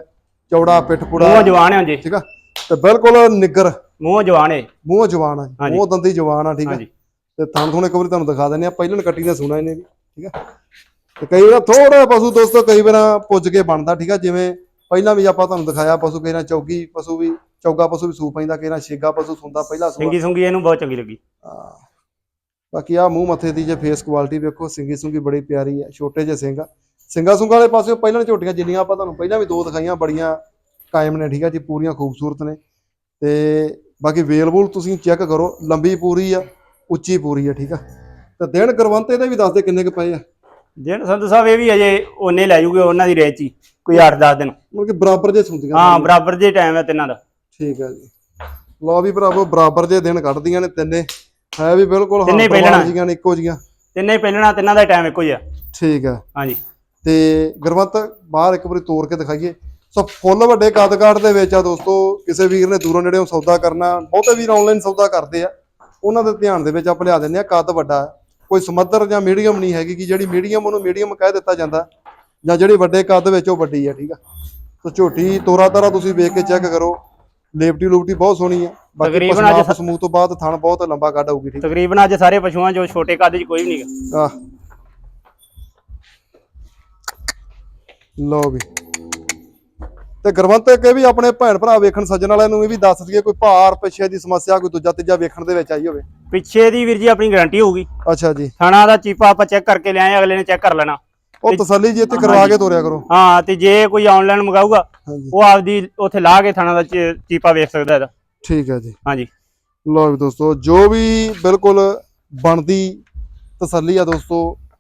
ਚੌੜਾ ਪਿੱਠ ਮੂੰਹੋਂ ਪੁੜਾ ਜਵਾਨ ਹੈ ਜੀ। ਠੀਕ ਆ? ਤੇ ਬਿਲਕੁਲ ਨਿੱਗਰ। ਮੂੰਹੋਂ ਜਵਾਨ ਹੈ ਮੂੰਹ ਜਵਾਨ ਆ। ਮੂੰਹ ਦੰਦੀ ਜਵਾਨ ਆ ਠੀਕ ਆ? ਤੇ ਥਣ ਥੁਣ ਇੱਕ ਵਾਰੀ ਤੁਹਾਨੂੰ ਦਿਖਾ ਦਿੰਨੇ ਆ ਪਹਿਲਾਂ ਕੱਟੀ ਦਾ ਸੁਣਾ ਇਹਨੇ ਵੀ ਠੀਕ ਆ? ਤੇ ਕਈ ਵਾਰ ਥੋੜਾ ਪਸ਼ੂ ਦੋਸਤੋ ਕਈ ਵਾਰ ਪੁੱਜ ਕੇ ਬਣਦਾ ਠੀਕ ਆ? ਜਿਵੇਂ ਪਹਿਲਾਂ ਵੀ ਆਪਾਂ ਤੁਹਾਨੂੰ ਦਿਖਾਇਆ ਪਸ਼ੂ ਕਈ ਨਾ ਚੌਗੀ ਪਸ਼ੂ ਵੀ ਚੌਗਾ ਪਸ਼ੂ ਵੀ ਸੂ ਪੈਂਦਾ ਕਈ ਨਾ ਛੇਗਾ ਪਸ਼ੂ ਸੁੰਦਾ ਪਹਿਲਾ ਸੂਆ। ਸਿੰਗੀ ਸੁੰਗੀ ਇਹਨੂੰ ਬਹੁਤ ਚੰਗੀ ਲੱਗੀ। ਹਾਂ। ਬਾਕੀ ਆ ਮੂੰਹ ਮੱਥੇ ਦੀ ਜੇ ਫੇਸ ਕੁਆਲਿਟੀ ਵੇਖੋ ਸਿੰਗੀ ਸੁੰਗੀ ਬੜੀ ਪਿਆਰੀ ਹੈ ਛੋਟੇ ਜਿਹੇ ਸਿੰਘ ਸਿੰਘਾ ਸੁੰਗਾ ਵਾਲੇ ਪਾਸੇ ਪਹਿਲਾਂ ਝੋਟੀਆਂ ਜਿੰਨੀਆਂ ਆਪਾਂ ਤੁਹਾਨੂੰ ਪਹਿਲਾਂ ਵੀ ਦੋ ਦਿਖਾਈਆਂ ਬੜੀਆਂ ਕਾਇਮ ਨੇ ਠੀਕ ਆ ਜੀ ਪੂਰੀਆਂ ਖੂਬਸੂਰਤ ਨੇ। ਤੇ ਬਾਕੀ ਵੇਲ ਵੂਲ ਤੁਸੀਂ ਚੈੱਕ ਕਰੋ ਲੰਬੀ ਪੂਰੀ ਆ ਉੱਚੀ ਪੂਰੀ ਆ ਠੀਕ ਆ। ਤੇ ਦਿਨ ਕਰਵੰਤੇ ਦੇ ਵੀ ਦੱਸ ਦੇ ਕਿੰਨੇ ਕ ਪਏ ਆ। ਜਿਹੜਾ ਸੰਧੂ ਸਾਹਿਬ ਇਹ ਵੀ ਅਜੇ ਉਹਨੇ ਲੈ ਜੂਗੇ ਉਹਨਾਂ ਦੀ ਰੇਚ ਹੀ ਕੋਈ 8-10 ਦਿਨ। ਮਤਲਬ ਕਿ ਬਰਾਬਰ ਜੇ ਸੁਣਦੀਆਂ ਹਾਂ ਬਰਾਬਰ ਜੇ ਟਾਈਮ ਹੈ ਤਿੰਨਾਂ ਦਾ। ਠੀਕ ਆ ਜੀ। ਲਓ ਵੀ ਭਰਾਵੋ ਬਰਾਬਰ ਜੇ ਦਿਨ ਕੱਢਦੀਆਂ ਨੇ ਤਿੰਨੇ। ਹੈ ਵੀ ਬਿਲਕੁਲ ਤਿੰਨੇ ਹਾਂ, ਪਹਿਲਣਾ। ਜੀਆਂ ਨੇ ਇੱਕੋ ਜੀਆਂ। ਤਿੰਨੇ ਪਹਿਲਣਾ ਤਿੰਨਾਂ ਦਾ ਟਾਈਮ ਇੱਕੋ ਹੀ ਆ। ਠੀਕ ਆ। ਹਾਂਜੀ। ਤੇ ਗੁਰਵੰਤ ਬਾਹਰ ਇੱਕ ਵਾਰੀ ਤੋੜ ਕੇ ਦਿਖਾਈਏ। ਸੋ ਫੁੱਲ ਵੱਡੇ ਕੱਦ ਕਾਠ ਦੇ ਵਿੱਚ ਆ ਦੋਸਤੋ ਕਿਸੇ ਵੀਰ ਨੇ ਦੂਰੋਂ ਨੇੜੇੋਂ ਸੌਦਾ ਕਰਨਾ ਬਹੁਤੇ ਵੀਰ ਆਨਲਾਈਨ ਸੌਦਾ ਕਰਦੇ ਆ। ਉਹਨਾਂ ਦੇ ਧਿਆਨ ਦੇ ਵਿੱਚ ਆਪਾਂ ਲਿਆ ਦਿੰਦੇ ਆ ਕੱਦ ਵੱਡਾ ਹੈ। ਕੋਈ ਸਮੱਧਰ ਜਾਂ ਮੀਡੀਅਮ ਨਹੀਂ ਹੈਗੀ ਕਿ ਜਿਹੜੀ ਮੀਡੀਅਮ ਉਹਨੂੰ ਮੀਡੀਅਮ ਕਹਿ ਦਿੱਤਾ ਜਾਂਦਾ ਜਾਂ ਜਿਹੜੀ ਵੱਡੇ ਕੱਦ ਵਿੱਚ ਉਹ ਵੱਡੀ ਆ ਠੀਕ ਆ। ਸੋ ਝੋਟੀ ਤੋਰਾ ਤਾਰਾ ਤੁਸੀਂ ਵੇਖ ਕੇ ਚੈੱਕ ਕਰੋ। ਲੇਪਟੀ ਲੂਪਟੀ ਬਹੁਤ ਸੋਹਣੀ ਆ। ਬਾਕੀ ਤਕਰੀਬਨ ਅੱਜ ਸਮੂਹ ਤੋਂ ਬਾਅਦ ਥਣ ਬਹੁਤ ਲੰਬਾ ਕੱਢ ਆਊਗੀ ਠੀਕ ਤਕਰੀਬਨ ਅੱਜ ਸਾਰੇ ਪਸ਼ੂਆਂ ਚੋਂ ਛੋਟੇ ਕੱਦ 'ਚ ਕੋਈ ਵੀ ਨਹੀਂਗਾ ਆ ਲਓ ਵੀ। ਤੇ ਗੁਰਵੰਤ ਇਹ ਵੀ ਆਪਣੇ ਭੈਣ ਭਰਾ ਵੇਖਣ ਸੱਜਣ ਵਾਲਿਆਂ ਨੂੰ ਇਹ ਵੀ ਦੱਸ ਦਈਏ ਕੋਈ ਭਾਰ ਪਿੱਛੇ ਦੀ ਸਮੱਸਿਆ ਕੋਈ ਦੂਜਾ ਤੀਜਾ ਵੇਖਣ ਦੇ ਵਿੱਚ ਆਈ ਹੋਵੇ। ਪਿੱਛੇ ਦੀ ਵੀਰ ਜੀ ਆਪਣੀ ਗਾਰੰਟੀ ਹੋਊਗੀ। ਅੱਛਾ ਜੀ। ਥਾਣਾ ਦਾ ਚੀਪਾ ਆਪਾਂ ਚੈੱਕ ਕਰਕੇ ਲਿਆਏ ਅਗਲੇ ਨੇ ਚੈੱਕ ਕਰ ਲੈਣਾ। ਉਹ ਤਸੱਲੀ ਜੀ ਇੱਥੇ ਕਰਵਾ ਕੇ ਤੋਰਿਆ ਕਰੋ। ਹਾਂ ਤੇ ਜੇ ਕੋਈ ਆਨਲਾਈਨ ਮੰਗਾਊਗਾ ਉਹ ਆਪਦੀ ਉੱਥੇ ਲਾ ਕੇ ਥਾਣਾ ਦਾ ਚੀਪਾ ਵੇਖ ਸਕਦਾ ਇਹਦਾ। ਠੀਕ ਹੈ ਜੀ। ਹਾਂਜੀ। ਲਓ ਵੀ ਦੋਸਤੋ ਜੋ ਵੀ ਬਿਲਕੁਲ ਬਣਦੀ ਤਸੱਲੀ ਆ ਦੋਸਤੋ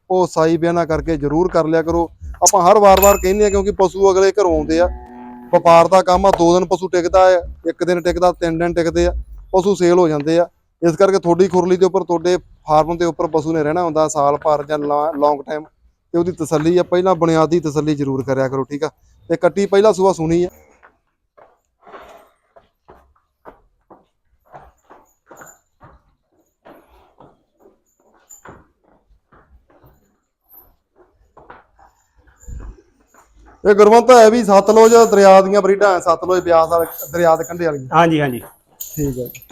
ਉਹ ਸਾਈ ਬਿਆਨਾ ਕਰਕੇ ਜਰੂਰ ਕਰ ਲਿਆ ਕਰੋ। ਆਪਾਂ ਹਰ ਵਾਰ-ਵਾਰ ਕਹਿੰਦੇ ਆ ਕਿਉਂਕਿ ਪਸ਼ੂ ਅਗਲੇ ਘਰੋਂ ਆਉਂਦੇ ਆ। ਵਪਾਰ ਦਾ ਕੰਮ ਆ ਦੋ ਦਿਨ ਪਸ਼ੂ ਟਿਕਦਾ ਆ ਇੱਕ ਦਿਨ ਟਿਕਦਾ ਤਿੰਨ ਦਿਨ ਟਿਕਦੇ ਆ ਪਸ਼ੂ ਸੇਲ ਹੋ ਜਾਂਦੇ ਆ। ਇਸ ਕਰਕੇ ਤੁਹਾਡੀ ਖੁਰਲੀ ਦੇ ਉੱਪਰ ਤੁਹਾਡੇ ਫਾਰਮ ਦੇ ਉੱਪਰ ਪਸ਼ੂ ਨੇ ਰਹਿਣਾ ਹੁੰਦਾ ਸਾਲ ਭਰ ਜਾਂ ਲੌਂਗ ਟਾਈਮ ਤੇ ਉਹਦੀ ਤਸੱਲੀ ਆ ਪਹਿਲਾਂ ਬੁਨਿਆਦੀ ਤਸੱਲੀ ਜ਼ਰੂਰ ਕਰਿਆ ਕਰੋ ਠੀਕ ਆ? ਤੇ ਕੱਟੀ ਪਹਿਲਾ ਸੂਆ ਸੁਣੀ ਆ। ਇਹ ਗੁਰਵੰਤ ਹੈ ਵੀ ਸਤਲੁਜ ਦਰਿਆ ਦੀਆਂ ਬਰੀਡਾਂ ਸਤਲੁਜ ਬਿਆਸ ਵਾਲੇ ਦਰਿਆ ਦੇ ਕੰਢੇ ਵਾਲੀਆਂ। ਹਾਂਜੀ ਹਾਂਜੀ। ਠੀਕ ਹੈ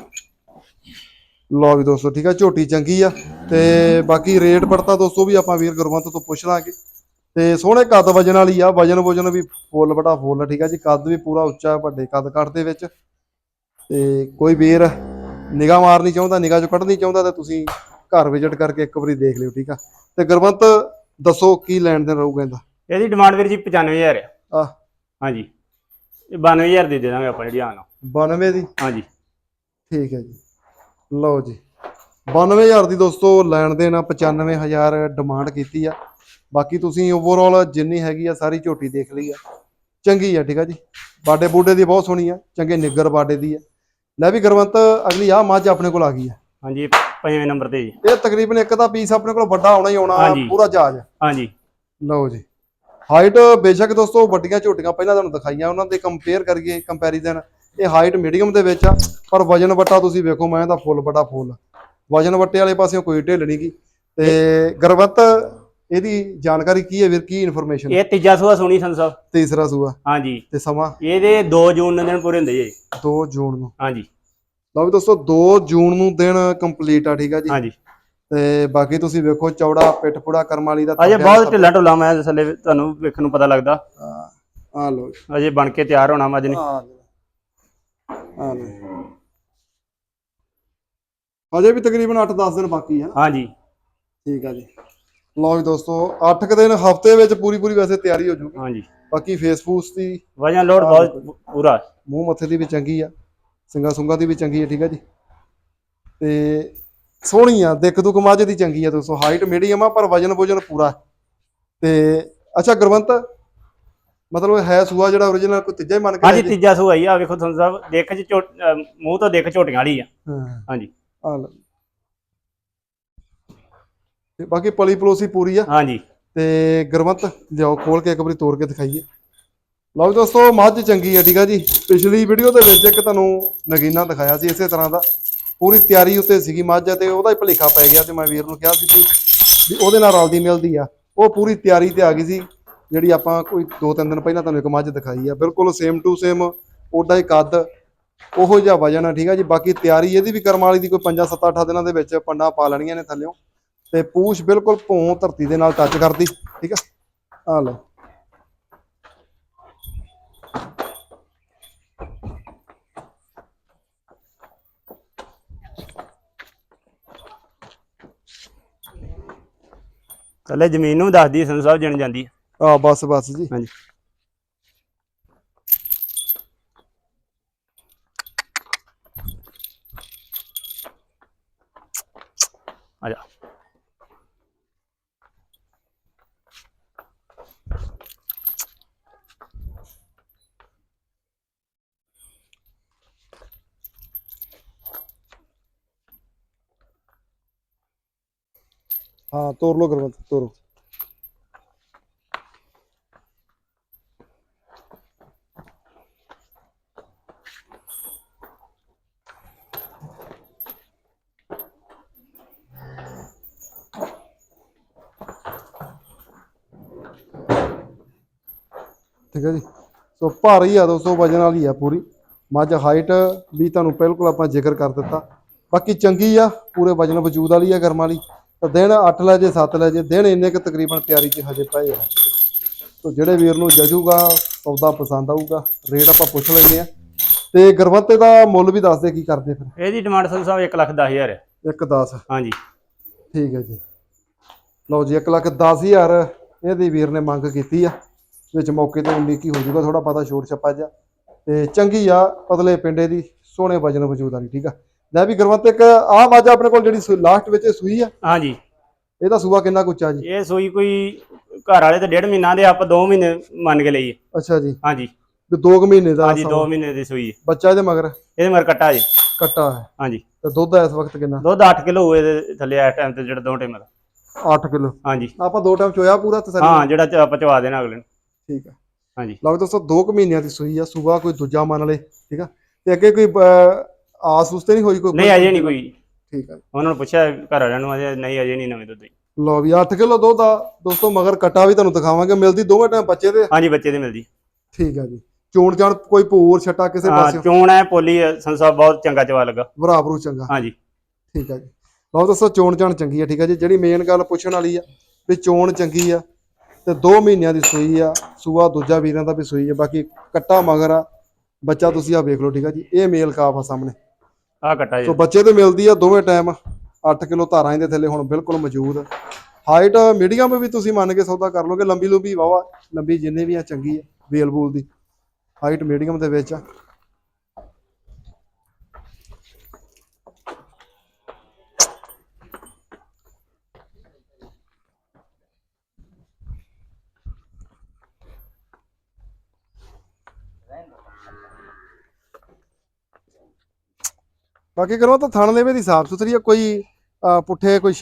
ਲਓ ਵੀ ਦੋਸਤੋ ਠੀਕ ਹੈ ਝੋਟੀ ਚੰਗੀ ਆ ਤੇ ਬਾਕੀ ਰੇਟ ਪੜਤਾ ਦੋਸਤੋ ਵੀ ਆਪਾਂ ਵੀਰ ਗੁਰਵੰਤ ਤੋਂ ਪੁੱਛ ਲਾਂਗੇ। ਤੇ ਸੋਹਣੇ ਕੱਦ ਵਜਨ ਵਾਲੀ ਆ ਵਜਨ ਵਜਨ ਵੀ ਫੁੱਲ ਬੜਾ ਫੁੱਲ ਠੀਕ ਹੈ ਜੀ ਕੱਦ ਵੀ ਪੂਰਾ ਉੱਚਾ ਵੱਡੇ ਕੱਦ ਕੱਟ ਦੇ ਵਿੱਚ। ਤੇ ਕੋਈ ਵੀਰ ਨਿਗਾਹ ਮਾਰਨੀ ਚਾਹੁੰਦਾ ਨਿਗਾਹ ਚੋਂ ਕੱਢਣੀ ਚਾਹੁੰਦਾ ਤਾਂ ਤੁਸੀਂ ਘਰ ਵਿਜ਼ਿਟ ਕਰਕੇ ਇੱਕ ਵਾਰੀ ਦੇਖ ਲਿਓ ਠੀਕ ਆ। ਤੇ ਗੁਰਵੰਤ ਦੱਸੋ ਕੀ ਲੈਣ ਦੇਣ ਰਹੂਗਾ ਇਹਦਾ? ਇਹਦੀ ਡਿਮਾਂਡ ਵੀਰ ਜੀ 95000 ਆ। ਆ। ਹਾਂਜੀ। ਇਹ 92000 ਦੇ ਦੇ ਦਾਂਗੇ ਆਪਾਂ ਜਿਹੜੀ ਆਨ 92 ਦੀ? ਹਾਂਜੀ। ਠੀਕ ਹੈ ਜੀ। ਲਓ ਜੀ। 92000 ਦੀ ਦੋਸਤੋ ਲੈਣ ਦੇਣ ਆ 95000 ਡਿਮਾਂਡ ਕੀਤੀ ਆ। ਬਾਕੀ ਤੁਸੀਂ ਓਵਰਆਲ ਜਿੰਨੀ ਹੈਗੀ ਆ ਸਾਰੀ ਝੋਟੀ ਦੇਖ ਲਈ ਆ। ਚੰਗੀ ਆ ਠੀਕ ਆ ਜੀ। ਬਾਡੇ ਬੂਡੇ ਦੀ ਬਹੁਤ ਸੋਹਣੀ ਆ ਚੰਗੇ ਨਿੱਗਰ ਬਾਡੇ ਦੀ ਆ। ਲੈ ਵੀ ਗੁਰਵੰਤ ਅਗਲੀ ਆ ਮੱਝ ਆਪਣੇ ਕੋਲ ਆ ਗਈ ਆ। ਹਾਂਜੀ ਪੰਜਵੇਂ ਨੰਬਰ ਤੇ ਜੀ। ਇਹ ਤਕਰੀਬਨ ਇੱਕ ਦਾ ਪੀਸ ਆਪਣੇ ਕੋਲ ਵੱਡਾ ਆਉਣਾ ਹੀ ਆਉਣਾ ਹਾਂਜੀ। ਪੂਰਾ ਜਹਾਜ਼ ਹਾਂਜੀ। ਲਓ ਜੀ। ਹਾਈਟ ਬੇਸ਼ੱਕ ਦੋਸਤੋ ਵੱਡੀਆਂ ਝੋਟੀਆਂ ਪਹਿਲਾਂ ਤੁਹਾਨੂੰ ਦਿਖਾਈਆਂ ਉਹਨਾਂ ਦੇ ਕੰਪੇਅਰ ਕਰੀਏ ਕੰਪੈਰੀਜ਼ਨ ਇਹ ਹਾਈਟ ਮੀਡੀਅਮ ਦੇ ਵਿੱਚ ਆ ਪਰ ਵਜਨ ਵਟਾ ਤੁਸੀਂ ਵੇਖੋ ਮੈਂ ਤਾਂ ਫੁੱਲ ਬੜਾ ਫੁੱਲ ਵਜਨ ਵਟੇ ਵਾਲੇ ਪਾਸਿਓਂ ਕੋਈ ਢਿੱਲ ਨਹੀਂ ਗੀ। ਤੇ ਗਰਵਤ ਇਹਦੀ ਜਾਣਕਾਰੀ ਕੀ ਹੈ ਵੀਰ? ਕੀ ਇਨਫੋਰਮੇਸ਼ਨ ਇਹ ਤੀਜਾ ਸੂਆ ਸੁਣੀ ਸੰਤ ਸਾਹਿਬ। ਤੀਸਰਾ ਸੂਆ। ਹਾਂਜੀ। ਤੇ ਸਮਾਂ? ਇਹਦੇ 2 ਜੂਨ ਨੂੰ ਦਿਨ ਪੂਰੇ ਹੁੰਦੇ ਜੀ। 2 ਜੂਨ ਨੂੰ। ਹਾਂਜੀ। ਲਓ ਵੀ ਦੋਸਤੋ 2 ਜੂਨ ਨੂੰ ਦਿਨ ਕੰਪਲੀਟ ਆ ਠੀਕ ਆ ਜੀ? ਹਾਂਜੀ। ਤੇ ਬਾਕੀ ਤੁਸੀਂ ਵੇਖੋ ਚੌੜਾ ਪਿੱਠ ਪੁੜਾ ਕਰਮ ਵਾਲੀ ਦਾ ਅਜੇ ਬਹੁਤ ਢਿੱਲਾ ਢੁੱਲਾ ਮੈਂ ਥੱਲੇ ਤੁਹਾਨੂੰ ਵੇਖਣ ਨੂੰ ਪਤਾ ਲੱਗਦਾ। ਆ ਜੀ। ਅਜੇ ਬਣ ਕੇ ਤਿਆਰ ਹੋਣਾ ਮੱਝ ਨੇ। ਲਓ। ਆ ਲਓ ਅਜੇ ਵੀ ਤਕਰੀਬਨ 8-10 ਦਿਨ ਬਾਕੀ ਆ। ਹਾਂਜੀ। ਠੀਕ ਆ ਜੀ। ਲਓ ਜੀ ਦੋਸਤੋ 8 ਦਿਨ ਹਫ਼ਤੇ ਵਿੱਚ ਪੂਰੀ ਪੂਰੀ ਵੈਸੇ ਤਿਆਰੀ ਹੋ ਜੂਗੀ। ਹਾਂਜੀ। ਬਾਕੀ ਫੇਸਬੁੱਕ ਦੀ ਵਜਨ ਲੋਡ ਬਹੁਤ ਪੂਰਾ। ਮੂੰਹ ਮੱਥੇ ਦੀ ਵੀ ਚੰਗੀ ਆ ਸਿੰਗਾ ਸੁੰਗਾ ਦੀ ਵੀ ਚੰਗੀ ਆ ਠੀਕ ਆ ਜੀ। ਤੇ ਸੋਹਣੀ ਆ ਦਿੱਖ ਦੁੱਖ ਮੱਝ ਦੀ ਚੰਗੀ ਆ ਦੋਸਤੋ। ਹਾਈਟ ਮੀਡੀਅਮ ਆ ਪਰ ਵਜਨ ਵਜਨ ਪੂਰਾ। ਤੇ ਅੱਛਾ ਗੁਰਵੰਤ ਮਤਲਬ ਹੈ ਸੂਆ ਜਿਹੜਾ origignal ਕੋਈ ਤੀਜਾ ਹੀ ਮੰਨ ਕੇ ਹਾਂਜੀ ਲੈ ਜੀ? ਤੀਜਾ ਸੂਆ ਹੀ ਆ ਵੇਖੋ ਸੰਤ ਸਾਹਿਬ ਦੇਖ ਚ ਅਹ ਮੂੰਹ ਤੋਂ ਦੇਖ ਝੋਟੀਆਂ ਵਾਲੀ ਆ। ਹਾਂ। ਹਾਂਜੀ। ਆ ਲਓ। ਤੇ ਬਾਕੀ ਪਲੀ ਪਲੋਸੀ ਪੂਰੀ ਆ। ਹਾਂਜੀ। ਤੇ ਗੁਰਵੰਤ ਲਿਆਓ ਖੋਲ ਕੇ ਇੱਕ ਵਾਰੀ ਤੋੜ ਕੇ ਦਿਖਾਈਏ। ਲਓ ਜੀ ਦੋਸਤੋ ਮੱਝ ਚੰਗੀ ਆ ਠੀਕ ਆ ਜੀ। ਪਿਛਲੀ ਵੀਡੀਓ ਦੇ ਵਿੱਚ ਇੱਕ ਤੁਹਾਨੂੰ ਨਗੀਨਾ ਦਿਖਾਇਆ ਸੀ ਇਸੇ ਤਰ੍ਹਾਂ ਦਾ। ਪੂਰੀ ਤਿਆਰੀ ਉੱਤੇ ਸੀਗੀ ਮੱਝ ਤੇ ਉਹਦਾ ਹੀ ਭਲੇਖਾ ਪੈ ਗਿਆ ਤੇ ਮੈਂ ਵੀਰ ਨੂੰ ਕਿਹਾ ਸੀ ਵੀ ਵੀ ਉਹਦੇ ਨਾਲ ਰਲਦੀ ਮਿਲਦੀ ਆ। ਉਹ ਪੂਰੀ ਤਿਆਰੀ ਤੇ ਆ ਗਈ ਸੀ। ਜਿਹੜੀ ਆਪਾਂ ਕੋਈ ਦੋ ਤਿੰਨ ਦਿਨ ਪਹਿਲਾਂ ਤੁਹਾਨੂੰ ਇੱਕ ਮੱਝ ਦਿਖਾਈ ਆ, ਬਿਲਕੁਲ ਸੇਮ ਟੂ ਸੇਮ ਓਡਾ ਹੀ ਕੱਦ ਉਹੋ ਜਿਹਾ ਵਜਨ ਆ, ਠੀਕ ਆ ਜੀ। ਬਾਕੀ ਤਿਆਰੀ ਇਹਦੀ ਵੀ ਕਰਮ ਵਾਲੀ ਦੀ ਕੋਈ 5 7 8 ਦਿਨਾਂ ਦੇ ਵਿੱਚ ਪੰਡਾ ਪਾ ਲੈਣੀਆਂ ਨੇ ਥੱਲਿਓਂ। ਤੇ ਪੂਛ ਬਿਲਕੁਲ ਭੋਂ ਧਰਤੀ ਦੇ ਨਾਲ ਟੱਚ ਕਰਦੀ, ਠੀਕ ਆ। ਆ ਲਓ। ਥੱਲੇ ਜ਼ਮੀਨ ਨੂੰ ਦੱਸਦੀ, ਸੰਤ ਸਾਹਿਬ ਜਣ ਜਾਂਦੀ ਆ। ਬਸ ਬਸ ਜੀ। ਹਾਂਜੀ। ਆ ਜਾ। ਹਾਂ ਤੋਰ ਲੋ ਗੁਰਵੰਤ ਤੋਰੋ ਠੀਕ ਹੈ ਜੀ ਸੋ ਭਾਰੀ ਆ ਦੋਸਤੋ ਵਜਨ ਵਾਲੀ ਆ ਪੂਰੀ। ਮੱਝ ਹਾਈਟ ਵੀ ਤੁਹਾਨੂੰ ਬਿਲਕੁਲ ਆਪਾਂ ਜ਼ਿਕਰ ਕਰ ਦਿੱਤਾ। ਬਾਕੀ ਚੰਗੀ ਆ ਪੂਰੇ ਵਜਨ ਵਜੂਦ ਵਾਲੀ ਆ ਕਰਮ ਵਾਲੀ। ਤਾਂ ਦਿਨ 8 ਲੈ ਜੇ 7 ਲੈ ਜੇ ਦਿਨ ਇੰਨੇ ਕੁ ਤਕਰੀਬਨ ਤਿਆਰੀ 'ਚ ਹਜੇ ਪਏ ਆ। ਸੋ ਜਿਹੜੇ ਵੀਰ ਨੂੰ ਜਜੂਗਾ ਸੌਦਾ ਪਸੰਦ ਆਊਗਾ ਰੇਟ ਆਪਾਂ ਪੁੱਛ ਲੈਂਦੇ ਆ। ਤੇ ਗੁਰਵੰਤੇ ਦਾ ਮੁੱਲ ਵੀ ਦੱਸ ਦੇ ਕੀ ਕਰਦੇ ਫਿਰ? ਇਹਦੀ ਡਿਮਾਂਡ ਸੰਤ ਸਾਹਿਬ 1 ਲੱਖ 10000 ਹੈ 1 10 ਹਾਂਜੀ। ਠੀਕ ਹੈ ਜੀ। ਲਓ ਜੀ 1 ਲੱਖ 10000 ਇਹਦੀ ਵੀਰ ਨੇ ਮੰਗ ਕੀਤੀ ਆ। ਵਿੱਚ ਮੌਕੇ ਤੇ ਉਨੀ ਕੀ ਹੋ ਜਾਊਗਾ ਥੋੜਾ ਪਤਾ ਛੋਟ ਛੱਪਾ ਜਾ ਤੇ ਚੰਗੀ ਆ ਪਤਲੇ ਪਿੰਡੇ ਦੀ ਸੋਹਣੇ ਵਜਨ ਵਜੂਦ ਵਾਲੀ ਠੀਕ ਆ? ਲੈ ਵੀ ਗੁਰਵੰਤ ਇੱਕ ਆਹ ਮੱਝ ਆਪਣੇ ਕੋਲ ਜਿਹੜੀ ਲਾਸਟ ਵਿੱਚ ਸੂਈ ਆ। ਹਾਂਜੀ। ਇਹਦਾ ਸੂਆ ਕਿੰਨਾ ਕੁ ਉੱਚਾ ਜੀ? ਇਹ ਸੂਈ ਕੋਈ ਘਰ ਵਾਲੇ ਤੇ ਡੇਢ ਮਹੀਨਾ ਦੇ ਆਪਾਂ 2 ਮਹੀਨੇ ਮੰਨ ਕੇ ਲਈਏ। ਅੱਛਾ ਜੀ। ਹਾਂਜੀ। ਵੀ 2 ਮਹੀਨੇ ਦਾ ਹਾਂਜੀ 2 ਸਮਾਂ। ਮਹੀਨੇ ਦੀ ਸੂਈ ਹੈ। ਬੱਚਾ ਇਹਦੇ ਮਗਰ? ਇਹਦੇ ਮਰ ਕੱਟਾ ਜੀ। ਕੱਟਾ ਹੈ। ਹਾਂਜੀ। ਤੇ ਦੁੱਧ ਇਸ ਵਕਤ ਕਿੰਨਾ? ਦੁੱਧ 8 ਕਿਲੋ ਹੋਏ ਇਹਦੇ ਥੱਲੇ ਆ ਟਾਈਮ ਤੇ ਜਿਹੜਾ ਦੋ ਟਾਈਮ ਦਾ। 8 ਕਿਲੋ। ਹਾਂਜੀ। ਆਪਾਂ ਦੋ ਟਾਈਮ ਚੋਇਆ ਪੂਰਾ ਤਸੱਲੀ ਹਾਂ ਜਿਹੜਾ ਆਪਾਂ ਚਵਾ ਦੇਣਾ ਅਗਲੇ ਨੂੰ। ਠੀਕ ਆ। ਹਾਂਜੀ। ਲਓ ਦੋਸਤੋ 2 ਮਹੀਨਿਆਂ ਦੀ ਸੂਈ ਆ ਸੂਆ ਕੋਈ ਦੂਜਾ ਮੰਨ ਲੇ ਠੀਕ ਆ। ਤੇ ਅੱਗੇ ਕੋਈ ਆਸ ਉਸਤੇ ਨਹੀਂ ਹੋਈ ਕੋਈ? ਨਹੀਂ ਅਜੇ ਨਹੀਂ ਕੋਈ। ਠੀਕ ਆ ਉਹਨਾਂ ਨੂੰ ਪੁੱਛਿਆ ਘਰ ਵਾਲਿਆਂ ਨੂੰ ਅਜੇ ਨਹੀਂ ਅਜੇ ਨਹੀਂ ਨਵੇਂ ਦੁੱਧ ਦੀ। ਲਓ ਵੀ 8 ਕਿਲੋ ਦੁੱਧ ਆ। ਦੋਸਤੋ ਮਗਰ ਕਟਾ ਵੀ ਤੁਹਾਨੂੰ ਦਿਖਾਵਾਂਗੇ। ਮਿਲਦੀ ਦੋਵੇਂ ਟਾਈਮ ਬੱਚੇ ਦੇ? ਹਾਂਜੀ ਬੱਚੇ ਦੀ ਮਿਲਦੀ। ਠੀਕ ਆ ਜੀ। ਚੋਣ ਚਾਣ ਕੋਈ ਭੂਰ ਛੱਟਾ ਕਿਸੇ ਹਾਂ ਪਾਸੇ ਚੋਣ ਹੈ ਪੋਲੀ ਹੈ, ਸੰਤ ਸਾਹਿਬ ਬਹੁਤ ਚੰਗਾ ਚਵਾ ਲੱਗਾ। ਭਰਾ ਭਰੂ ਚੰਗਾ। ਹਾਂਜੀ। ਠੀਕ ਆ ਜੀ। ਲਓ ਦੋਸਤੋ ਚੋਣ ਚਾਣ ਚੰਗੀ ਆ ਠੀਕ ਆ ਜੀ। ਜਿਹੜੀ ਮੇਨ ਗੱਲ ਪੁੱਛਣ ਵਾਲੀ ਆ ਵੀ ਚੋਣ ਚੰਗੀ ਆ ਤੇ 2 ਮਹੀਨਿਆਂ ਦੀ ਸੂਈ ਆ ਸੂਆ ਦੂਜਾ ਵੀਰਾਂ ਦਾ ਵੀ ਸੂਈ ਆ ਬਾਕੀ ਕੱਟਾ ਮਗਰ ਆ ਬੱਚਾ ਤੁਸੀਂ ਆ ਵੇਖ ਲਓ ਠੀਕ ਆ ਜੀ ਇਹ ਮੇਲ ਕਾਫ ਆ ਸਾਹਮਣੇ। ਆਹ ਕੱਟਾ ਜੀ। ਸੋ ਬੱਚੇ ਤੇ ਮਿਲਦੀ ਆ ਦੋਵੇਂ ਟਾਈਮ 8 ਕਿਲੋ ਧਾਰਾਂ ਇਹਦੇ ਥੱਲੇ ਹੁਣ ਬਿਲਕੁਲ ਮੌਜੂਦ। ਹਾਈਟ ਮੀਡੀਅਮ ਵੀ ਤੁਸੀਂ ਮੰਨ ਕੇ ਸੌਦਾ ਕਰ ਲੋਗੇ ਲੰਬੀ ਲੰਬੀ ਵਾਵਾ ਲੰਬੀ ਜਿੰਨੇ ਵੀ ਆ ਚੰਗੀ ਆ ਵੇਲ ਬੂਲ ਦੀ। ਹਾਈਟ ਮੀਡੀਅਮ ਦੇ ਵਿੱਚ ਆ। ਬਾਕੀ ਕਰੋ ਤਾਂ ਥਣ ਦੇਵੇ ਦੀ ਸਾਫ਼ ਸੁਥਰੀ ਆ ਕੋਈ ਪੁੱਠੇ ਕੋਈ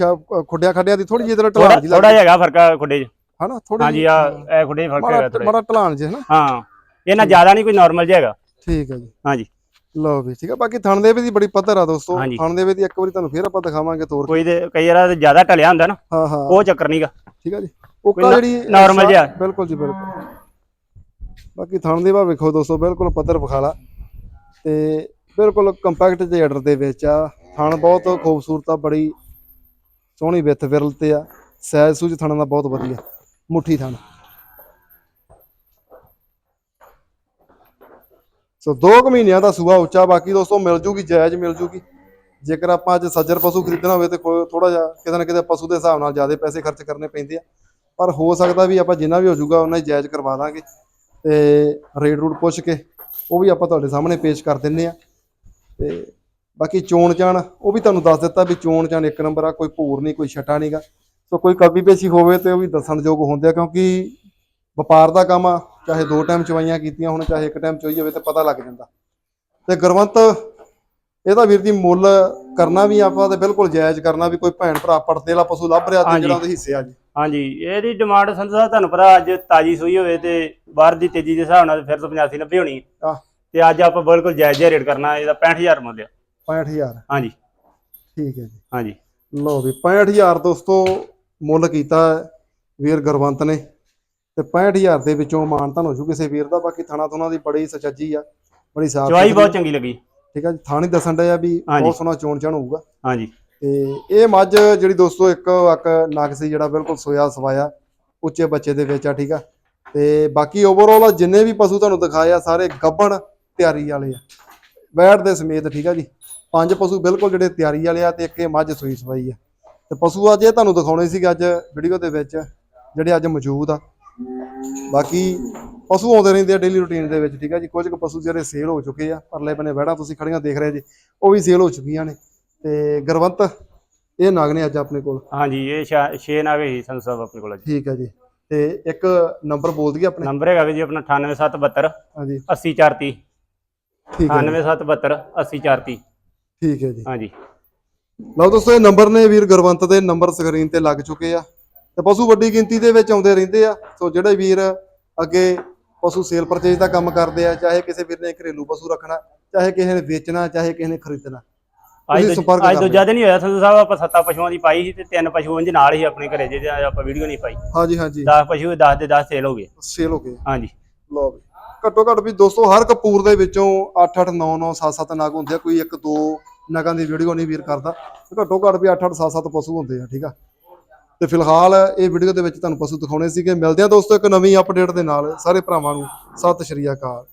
ਖੁੱਡਿਆਂ ਖੱਡਿਆਂ ਦੀ ਥੋੜੀ ਜਿਹੀ ਤਰ੍ਹਾਂ ਢਲਾਣ ਜੀ ਥੋੜਾ ਜਿਹਾ ਹੈਗਾ ਫ਼ਰਕ ਆ ਖੁੱਡੇ 'ਚ। ਹਨਾ ਥੋੜੀ ਹਾਂਜੀ ਆ ਇਹ ਖੁੱਡੇ ਫ਼ਰਕ ਹੈਗਾ ਥੋੜਾ ਮਾੜਾ ਢਲਾਣ ਜੀ ਹਨਾ। ਹਾਂ ਇਹਨਾਂ ਜ਼ਿਆਦਾ ਨਹੀਂ ਕੋਈ ਨਾਰਮਲ ਜਿਹਾ ਹੈਗਾ। ਠੀਕ ਹੈ ਜੀ। ਹਾਂਜੀ। ਲਓ ਵੀ ਠੀਕ ਹੈ ਬਾਕੀ ਥਣ ਦੇਵੇ ਦੀ ਬੜੀ ਪੱਧਰ ਆ ਦੋਸਤੋ। ਥਣ ਦੇਵੇ ਦੀ ਇੱਕ ਵਾਰੀ ਤੁਹਾਨੂੰ ਫੇਰ ਆਪਾਂ ਦਿਖਾਵਾਂਗੇ ਤੋਰ। ਕੋਈ ਦੇ ਕਈ ਵਾਰ ਜ਼ਿਆਦਾ ਟਲਿਆ ਹੁੰਦਾ ਨਾ ਹਾਂ ਹਾਂ। ਉਹ ਚੱਕਰ ਨਹੀਂਗਾ ਠੀਕ ਹੈ ਜੀ। ਉਹ ਜਿਹੜੀ ਸ਼ਾ- ਜਿਹਾ। ਬਿਲਕੁਲ ਜੀ ਬਿਲਕੁਲ। ਬਾਕੀ ਥਣ ਦੇਵਾ ਵੇਖੋ ਦੋਸਤੋ ਬਿਲਕੁਲ ਪੱਧਰ ਵਿਖਾਲਾ। ਤੇ ਬਿਲਕੁਲ ਕੰਪੈਕਟ ਜਿਹੇ ਦੇ ਵਿੱਚ ਆ। ਥਣ ਬਹੁਤ ਖੂਬਸੂਰਤ ਆ, ਬੜੀ ਸੋਹਣੀ ਵਿੱਥ ਵਿਰਲ ਤੇ ਆ। ਸਾਈਜ਼ ਸੂਜ ਥਣਾਂ ਦਾ ਬਹੁਤ ਵਧੀਆ, ਮੁੱਠੀ ਥਣ। ਸੋ 2 ਮਹੀਨਿਆਂ ਦਾ ਸੂਆ ਉੱਚਾ, ਬਾਕੀ ਦੋਸਤੋ ਮਿਲ ਜੂਗੀ, ਜਾਇਜ਼ ਮਿਲ ਜੂਗੀ। ਜੇਕਰ ਆਪਾਂ ਅੱਜ ਸੱਜਰ ਪਸ਼ੂ ਖਰੀਦਣਾ ਹੋਵੇ ਤੇ ਥੋੜਾ ਜਿਹਾ ਕਿਤੇ ਨਾ ਕਿਤੇ ਪਸ਼ੂ ਦੇ ਹਿਸਾਬ ਨਾਲ ਜ਼ਿਆਦਾ ਪੈਸੇ ਖਰਚ ਕਰਨੇ ਪੈਂਦੇ ਆ। ਪਰ ਹੋ ਸਕਦਾ ਵੀ ਆਪਾਂ ਜਿੰਨਾ ਵੀ ਹੋ ਜਾਊਗਾ ਉਹਨਾਂ ਹੀ ਜਾਇਜ਼ ਕਰਵਾ ਦਾਂਗੇ। ਤੇ ਰੇਟ ਰੂਟ ਪੁੱਛ ਕੇ ਉਹ ਵੀ ਆਪਾਂ ਤੁਹਾਡੇ ਸਾਹਮਣੇ ਪੇਸ਼ ਕਰ ਦਿੰਨੇ ਆ। ਤੇ ਬਾਕੀ ਚੋਣ ਚਾਣ ਉਹ ਵੀ ਤੁਹਾਨੂੰ ਦੱਸ ਦਿੱਤਾ ਵੀ ਚੋਣ ਚਾਣ ਇੱਕ ਨੰਬਰ ਆ ਕੋਈ ਭੂਰ ਨਹੀਂ ਕੋਈ ਛਟਾ ਨਹੀਂਗਾ ਸੋ ਕੋਈ ਕਵੀ ਪੇਸ਼ੀ ਹੋਵੇ ਤੇ ਉਹ ਵੀ ਦੱਸਣਯੋਗ ਹੁੰਦੇ ਆ ਕਿਉਂਕਿ ਵਪਾਰ ਦਾ ਕੰਮ ਆ ਚਾਹੇ ਦੋ ਟਾਈਮ ਚਵਾਈਆਂ ਕੀਤੀਆਂ ਹੁਣ ਚਾਹੇ ਇੱਕ ਟਾਈਮ ਚੋਈ ਹੋਵੇ ਤੇ ਪਤਾ ਲੱਗ ਜਾਂਦਾ ਤੇ ਗੁਰਵੰਤ ਇਹਦਾ ਵੀਰ ਜੀ ਮੁੱਲ ਕਰਨਾ ਵੀ ਆਪਾਂ ਤੇ ਬਿਲਕੁਲ ਜਾਇਜ਼ ਕਰਨਾ ਵੀ ਕੋਈ ਭੈਣ ਭਰਾ ਪੜਦੇ ਵਾਲਾ ਪਸ਼ੂ ਲੱਭ ਰਿਹਾ ਤੇ। ਜਿਹੜਾ ਉਹਦੇ ਹਿੱਸੇ ਆ ਜੀ ਹਾਂਜੀ ਇਹਦੀ ਡਿਮਾਂਡ ਸੰਧੂ ਸਾਹਿਬ ਤੁਹਾਨੂੰ ਪਤਾ ਅੱਜ ਤਾਜੀ ਸੂਈ ਹੋਵੇ ਤੇ ਬਾਹਰ ਦੀ ਤੇਜ਼ੀ ਦੇ ਹਿਸਾਬ ਨਾਲ ਫਿਰ ਤੋਂ 85 90 ਹੋਣੀ ਹੈ। ਤੇ ਅੱਜ ਆਪਾਂ ਬਿਲਕੁਲ ਜਾਇਜ਼ ਜਿਹਾ ਰੇਟ ਕਰਨਾ ਇਹਦਾ 65000 ਮੁੱਲ ਆ। 65000 ਹਾਂਜੀ। ਠੀਕ ਹੈ ਜੀ। ਹਾਂਜੀ। ਲਓ ਵੀ 65000 ਦੋਸਤੋ ਮੁੱਲ ਕੀਤਾ ਵੀਰ ਗੁਰਵੰਤ ਨੇ। ਤੇ 65000 ਦੇ ਵਿੱਚੋਂ ਮਾਨਤਨ ਹੋ ਜੂ ਕਿਸੇ ਵੀਰ ਦਾ ਬਾਕੀ ਥਾਣਾ ਥੁਣਾ ਦੀ ਬੜੀ ਸਚੱਜੀ ਆ ਬੜੀ ਸਾਫ਼ ਚਵਾਈ ਬਹੁਤ ਚੰਗੀ ਲੱਗੀ। ਠੀਕ ਹੈ ਜੀ ਥਾਣੀ ਦੱਸਣ ਡਿਆ ਵੀ। ਬਹੁਤ ਸੋਹਣਾ ਚੋਣ ਚਾਣ ਹੋਊਗਾ। ਹਾਂਜੀ। ਤੇ ਇਹ ਮੱਝ ਜਿਹੜੀ ਦੋਸਤੋ ਇੱਕ ਅੱਕ ਨਗ ਸੀ ਜਿਹੜਾ ਬਿਲਕੁਲ ਸੋਇਆ ਸਵਾਇਆ ਉੱਚੇ ਬੱਚੇ ਦੇ ਵਿੱਚ ਆ ਠੀਕ ਆ। ਤੇ ਬਾਕੀ ਓਵਰਆਲ ਜਿੰਨੇ ਵੀ ਪਸ਼ੂ ਤੁਹਾਨੂੰ ਦਿਖਾਏ ਆ ਸਾਰੇ ਗੱਬਣ ਤਿਆਰੀ ਵਾਲੇ ਆ। ਵੈੜ ਦੇ ਸਮੇਤ ਠੀਕ ਆ ਜੀ? ਪੰਜ ਪਸ਼ੂ ਬਿਲਕੁਲ ਜਿਹੜੇ ਤਿਆਰੀ ਵਾਲੇ ਆ ਤੇ ਇੱਕ ਇਹ ਮੱਝ ਸੂਈ ਸਵਾਈ ਆ। ਤੇ ਪਸ਼ੂ ਅੱਜ ਇਹ ਤੁਹਾਨੂੰ ਦਿਖਾਉਣੇ ਸੀਗੇ ਅੱਜ ਵੀਡੀਓ ਦੇ ਵਿੱਚ ਜਿਹੜੇ ਅੱਜ ਮੌਜੂਦ ਆ। ਬਾਕੀ ਪਸ਼ੂ ਆਉਂਦੇ ਰਹਿੰਦੇ ਆ ਡੇਲੀ ਰੁਟੀਨ ਦੇ ਵਿੱਚ ਠੀਕ ਆ ਜੀ? ਕੁਝ ਕੁ ਪਸ਼ੂ ਜਿਹੜੇ ਸੇਲ ਹੋ ਚੁੱਕੇ ਆ ਪਰਲੇ ਬੰਨੇ ਵੈੜਾਂ ਤੁਸੀਂ ਖੜੀਆਂ ਦੇਖ ਰਹੇ ਜੀ ਉਹ ਵੀ ਸੇਲ ਹੋ ਚੁੱਕੀਆਂ ਨੇ। ਤੇ ਗੁਰਵੰਤ ਇਹ ਨਗ ਨੇ ਅੱਜ ਆਪਣੇ ਕੋਲ। ਹਾਂਜੀ ਇਹ 6 ਨਾਗੇ ਹੀ ਸੰਧੂ ਸਾਹਿਬ ਆਪਣੇ ਕੋਲ ਜੀ ਠੀਕ ਹੈ ਜੀ। ਤੇ ਇੱਕ ਨੰਬਰ ਬੋਲ ਦਈਏ ਆਪਣੇ? ਨੰਬਰ ਹੈਗਾ ਵੀ ਜੀ ਆਪਣਾ 98772 ਹਾਂਜੀ। 80430 ਠੀਕ ਹੈ 98772 80430 ਠੀਕ ਹੈ ਜੀ। ਹਾਂਜੀ। ਲਓ ਦੋਸਤੋ ਇਹ ਨੰਬਰ ਨੇ ਵੀਰ ਗੁਰਵੰਤ ਦੇ ਨੰਬਰ ਸਕਰੀਨ ਤੇ ਲੱਗ ਚੁੱਕੇ ਆ। ਤੇ ਪਸ਼ੂ ਵੱਡੀ ਗਿਣਤੀ ਦੇ ਵਿੱਚ ਆਉਂਦੇ ਰਹਿੰਦੇ ਆ। ਸੋ ਜਿਹੜੇ ਵੀਰ ਅੱਗੇ ਪਸ਼ੂ ਸੇਲ ਪਰਚੇਜ ਦਾ ਕੰਮ ਕਰਦੇ ਆ ਚਾਹੇ ਕਿਸੇ ਵੀਰ ਨੇ ਘਰੇਲੂ ਪਸ਼ੂ ਰੱਖਣਾ ਚਾਹੇ ਕਿਸੇ ਨੇ ਵੇਚਣਾ ਚਾਹੇ ਕਿਸੇ ਨੇ ਖਰੀਦਣਾ ਅੱਜ ਅੱਜ ਲਿਓ। ਜ਼ਿਆਦਾ ਨਹੀਂ ਹੋਇਆ ਸੰਧੂ ਸਾਹਿਬ ਆਪਾਂ ਸੱਤਾ ਪਸ਼ੂਆਂ ਦੀ ਪਾਈ ਸੀ ਤੇ ਤਿੰਨ ਪਸ਼ੂ ਇੰਜ ਨਾਲ ਹੀ ਆਪਣੇ ਘਰੇ ਜਿਹਦੇ ਆਪਾਂ ਵੀਡੀਓ ਨਹੀਂ ਪਾਈ। ਹਾਂਜੀ ਹਾਂਜੀ। 10 ਪਸ਼ੂ 10 ਦੇ 10 ਸੇਲ ਹੋ ਗਏ। ਸੇਲ ਹੋ ਗਏ। ਹਾਂਜੀ। ਲਓ ਘੱਟੋ ਘੱਟ ਵੀ ਦੋਸਤੋ ਹਰ ਕਪੂਰ ਦੇ ਵਿੱਚੋਂ 8 8 9 9 7 7 ਨਗ ਹੁੰਦੇ ਆ, ਕੋਈ ਇੱਕ, ਦੋ ਨਗਾਂ ਦੀ ਵੀਡੀਓ ਨਹੀਂ ਵੀਰ ਕਰਦਾ। ਘੱਟੋ ਘੱਟ ਵੀ 8 8 7 7 ਪਸ਼ੂ ਹੁੰਦੇ ਆ, ਠੀਕ ਆ? ਤੇ ਫਿਲਹਾਲ ਇਹ ਵੀਡੀਓ ਦੇ ਵਿੱਚ ਤੁਹਾਨੂੰ ਪਸ਼ੂ ਦਿਖਾਉਣੇ ਸੀਗੇ। ਮਿਲਦੇ ਆ ਦੋਸਤੋ ਇੱਕ ਨਵੀਂ ਅਪਡੇਟ ਦੇ ਨਾਲ। ਸਾਰੇ ਭਰਾਵਾਂ ਨੂੰ ਸਤਿ ਸ਼੍ਰੀ ਅਕਾਲ।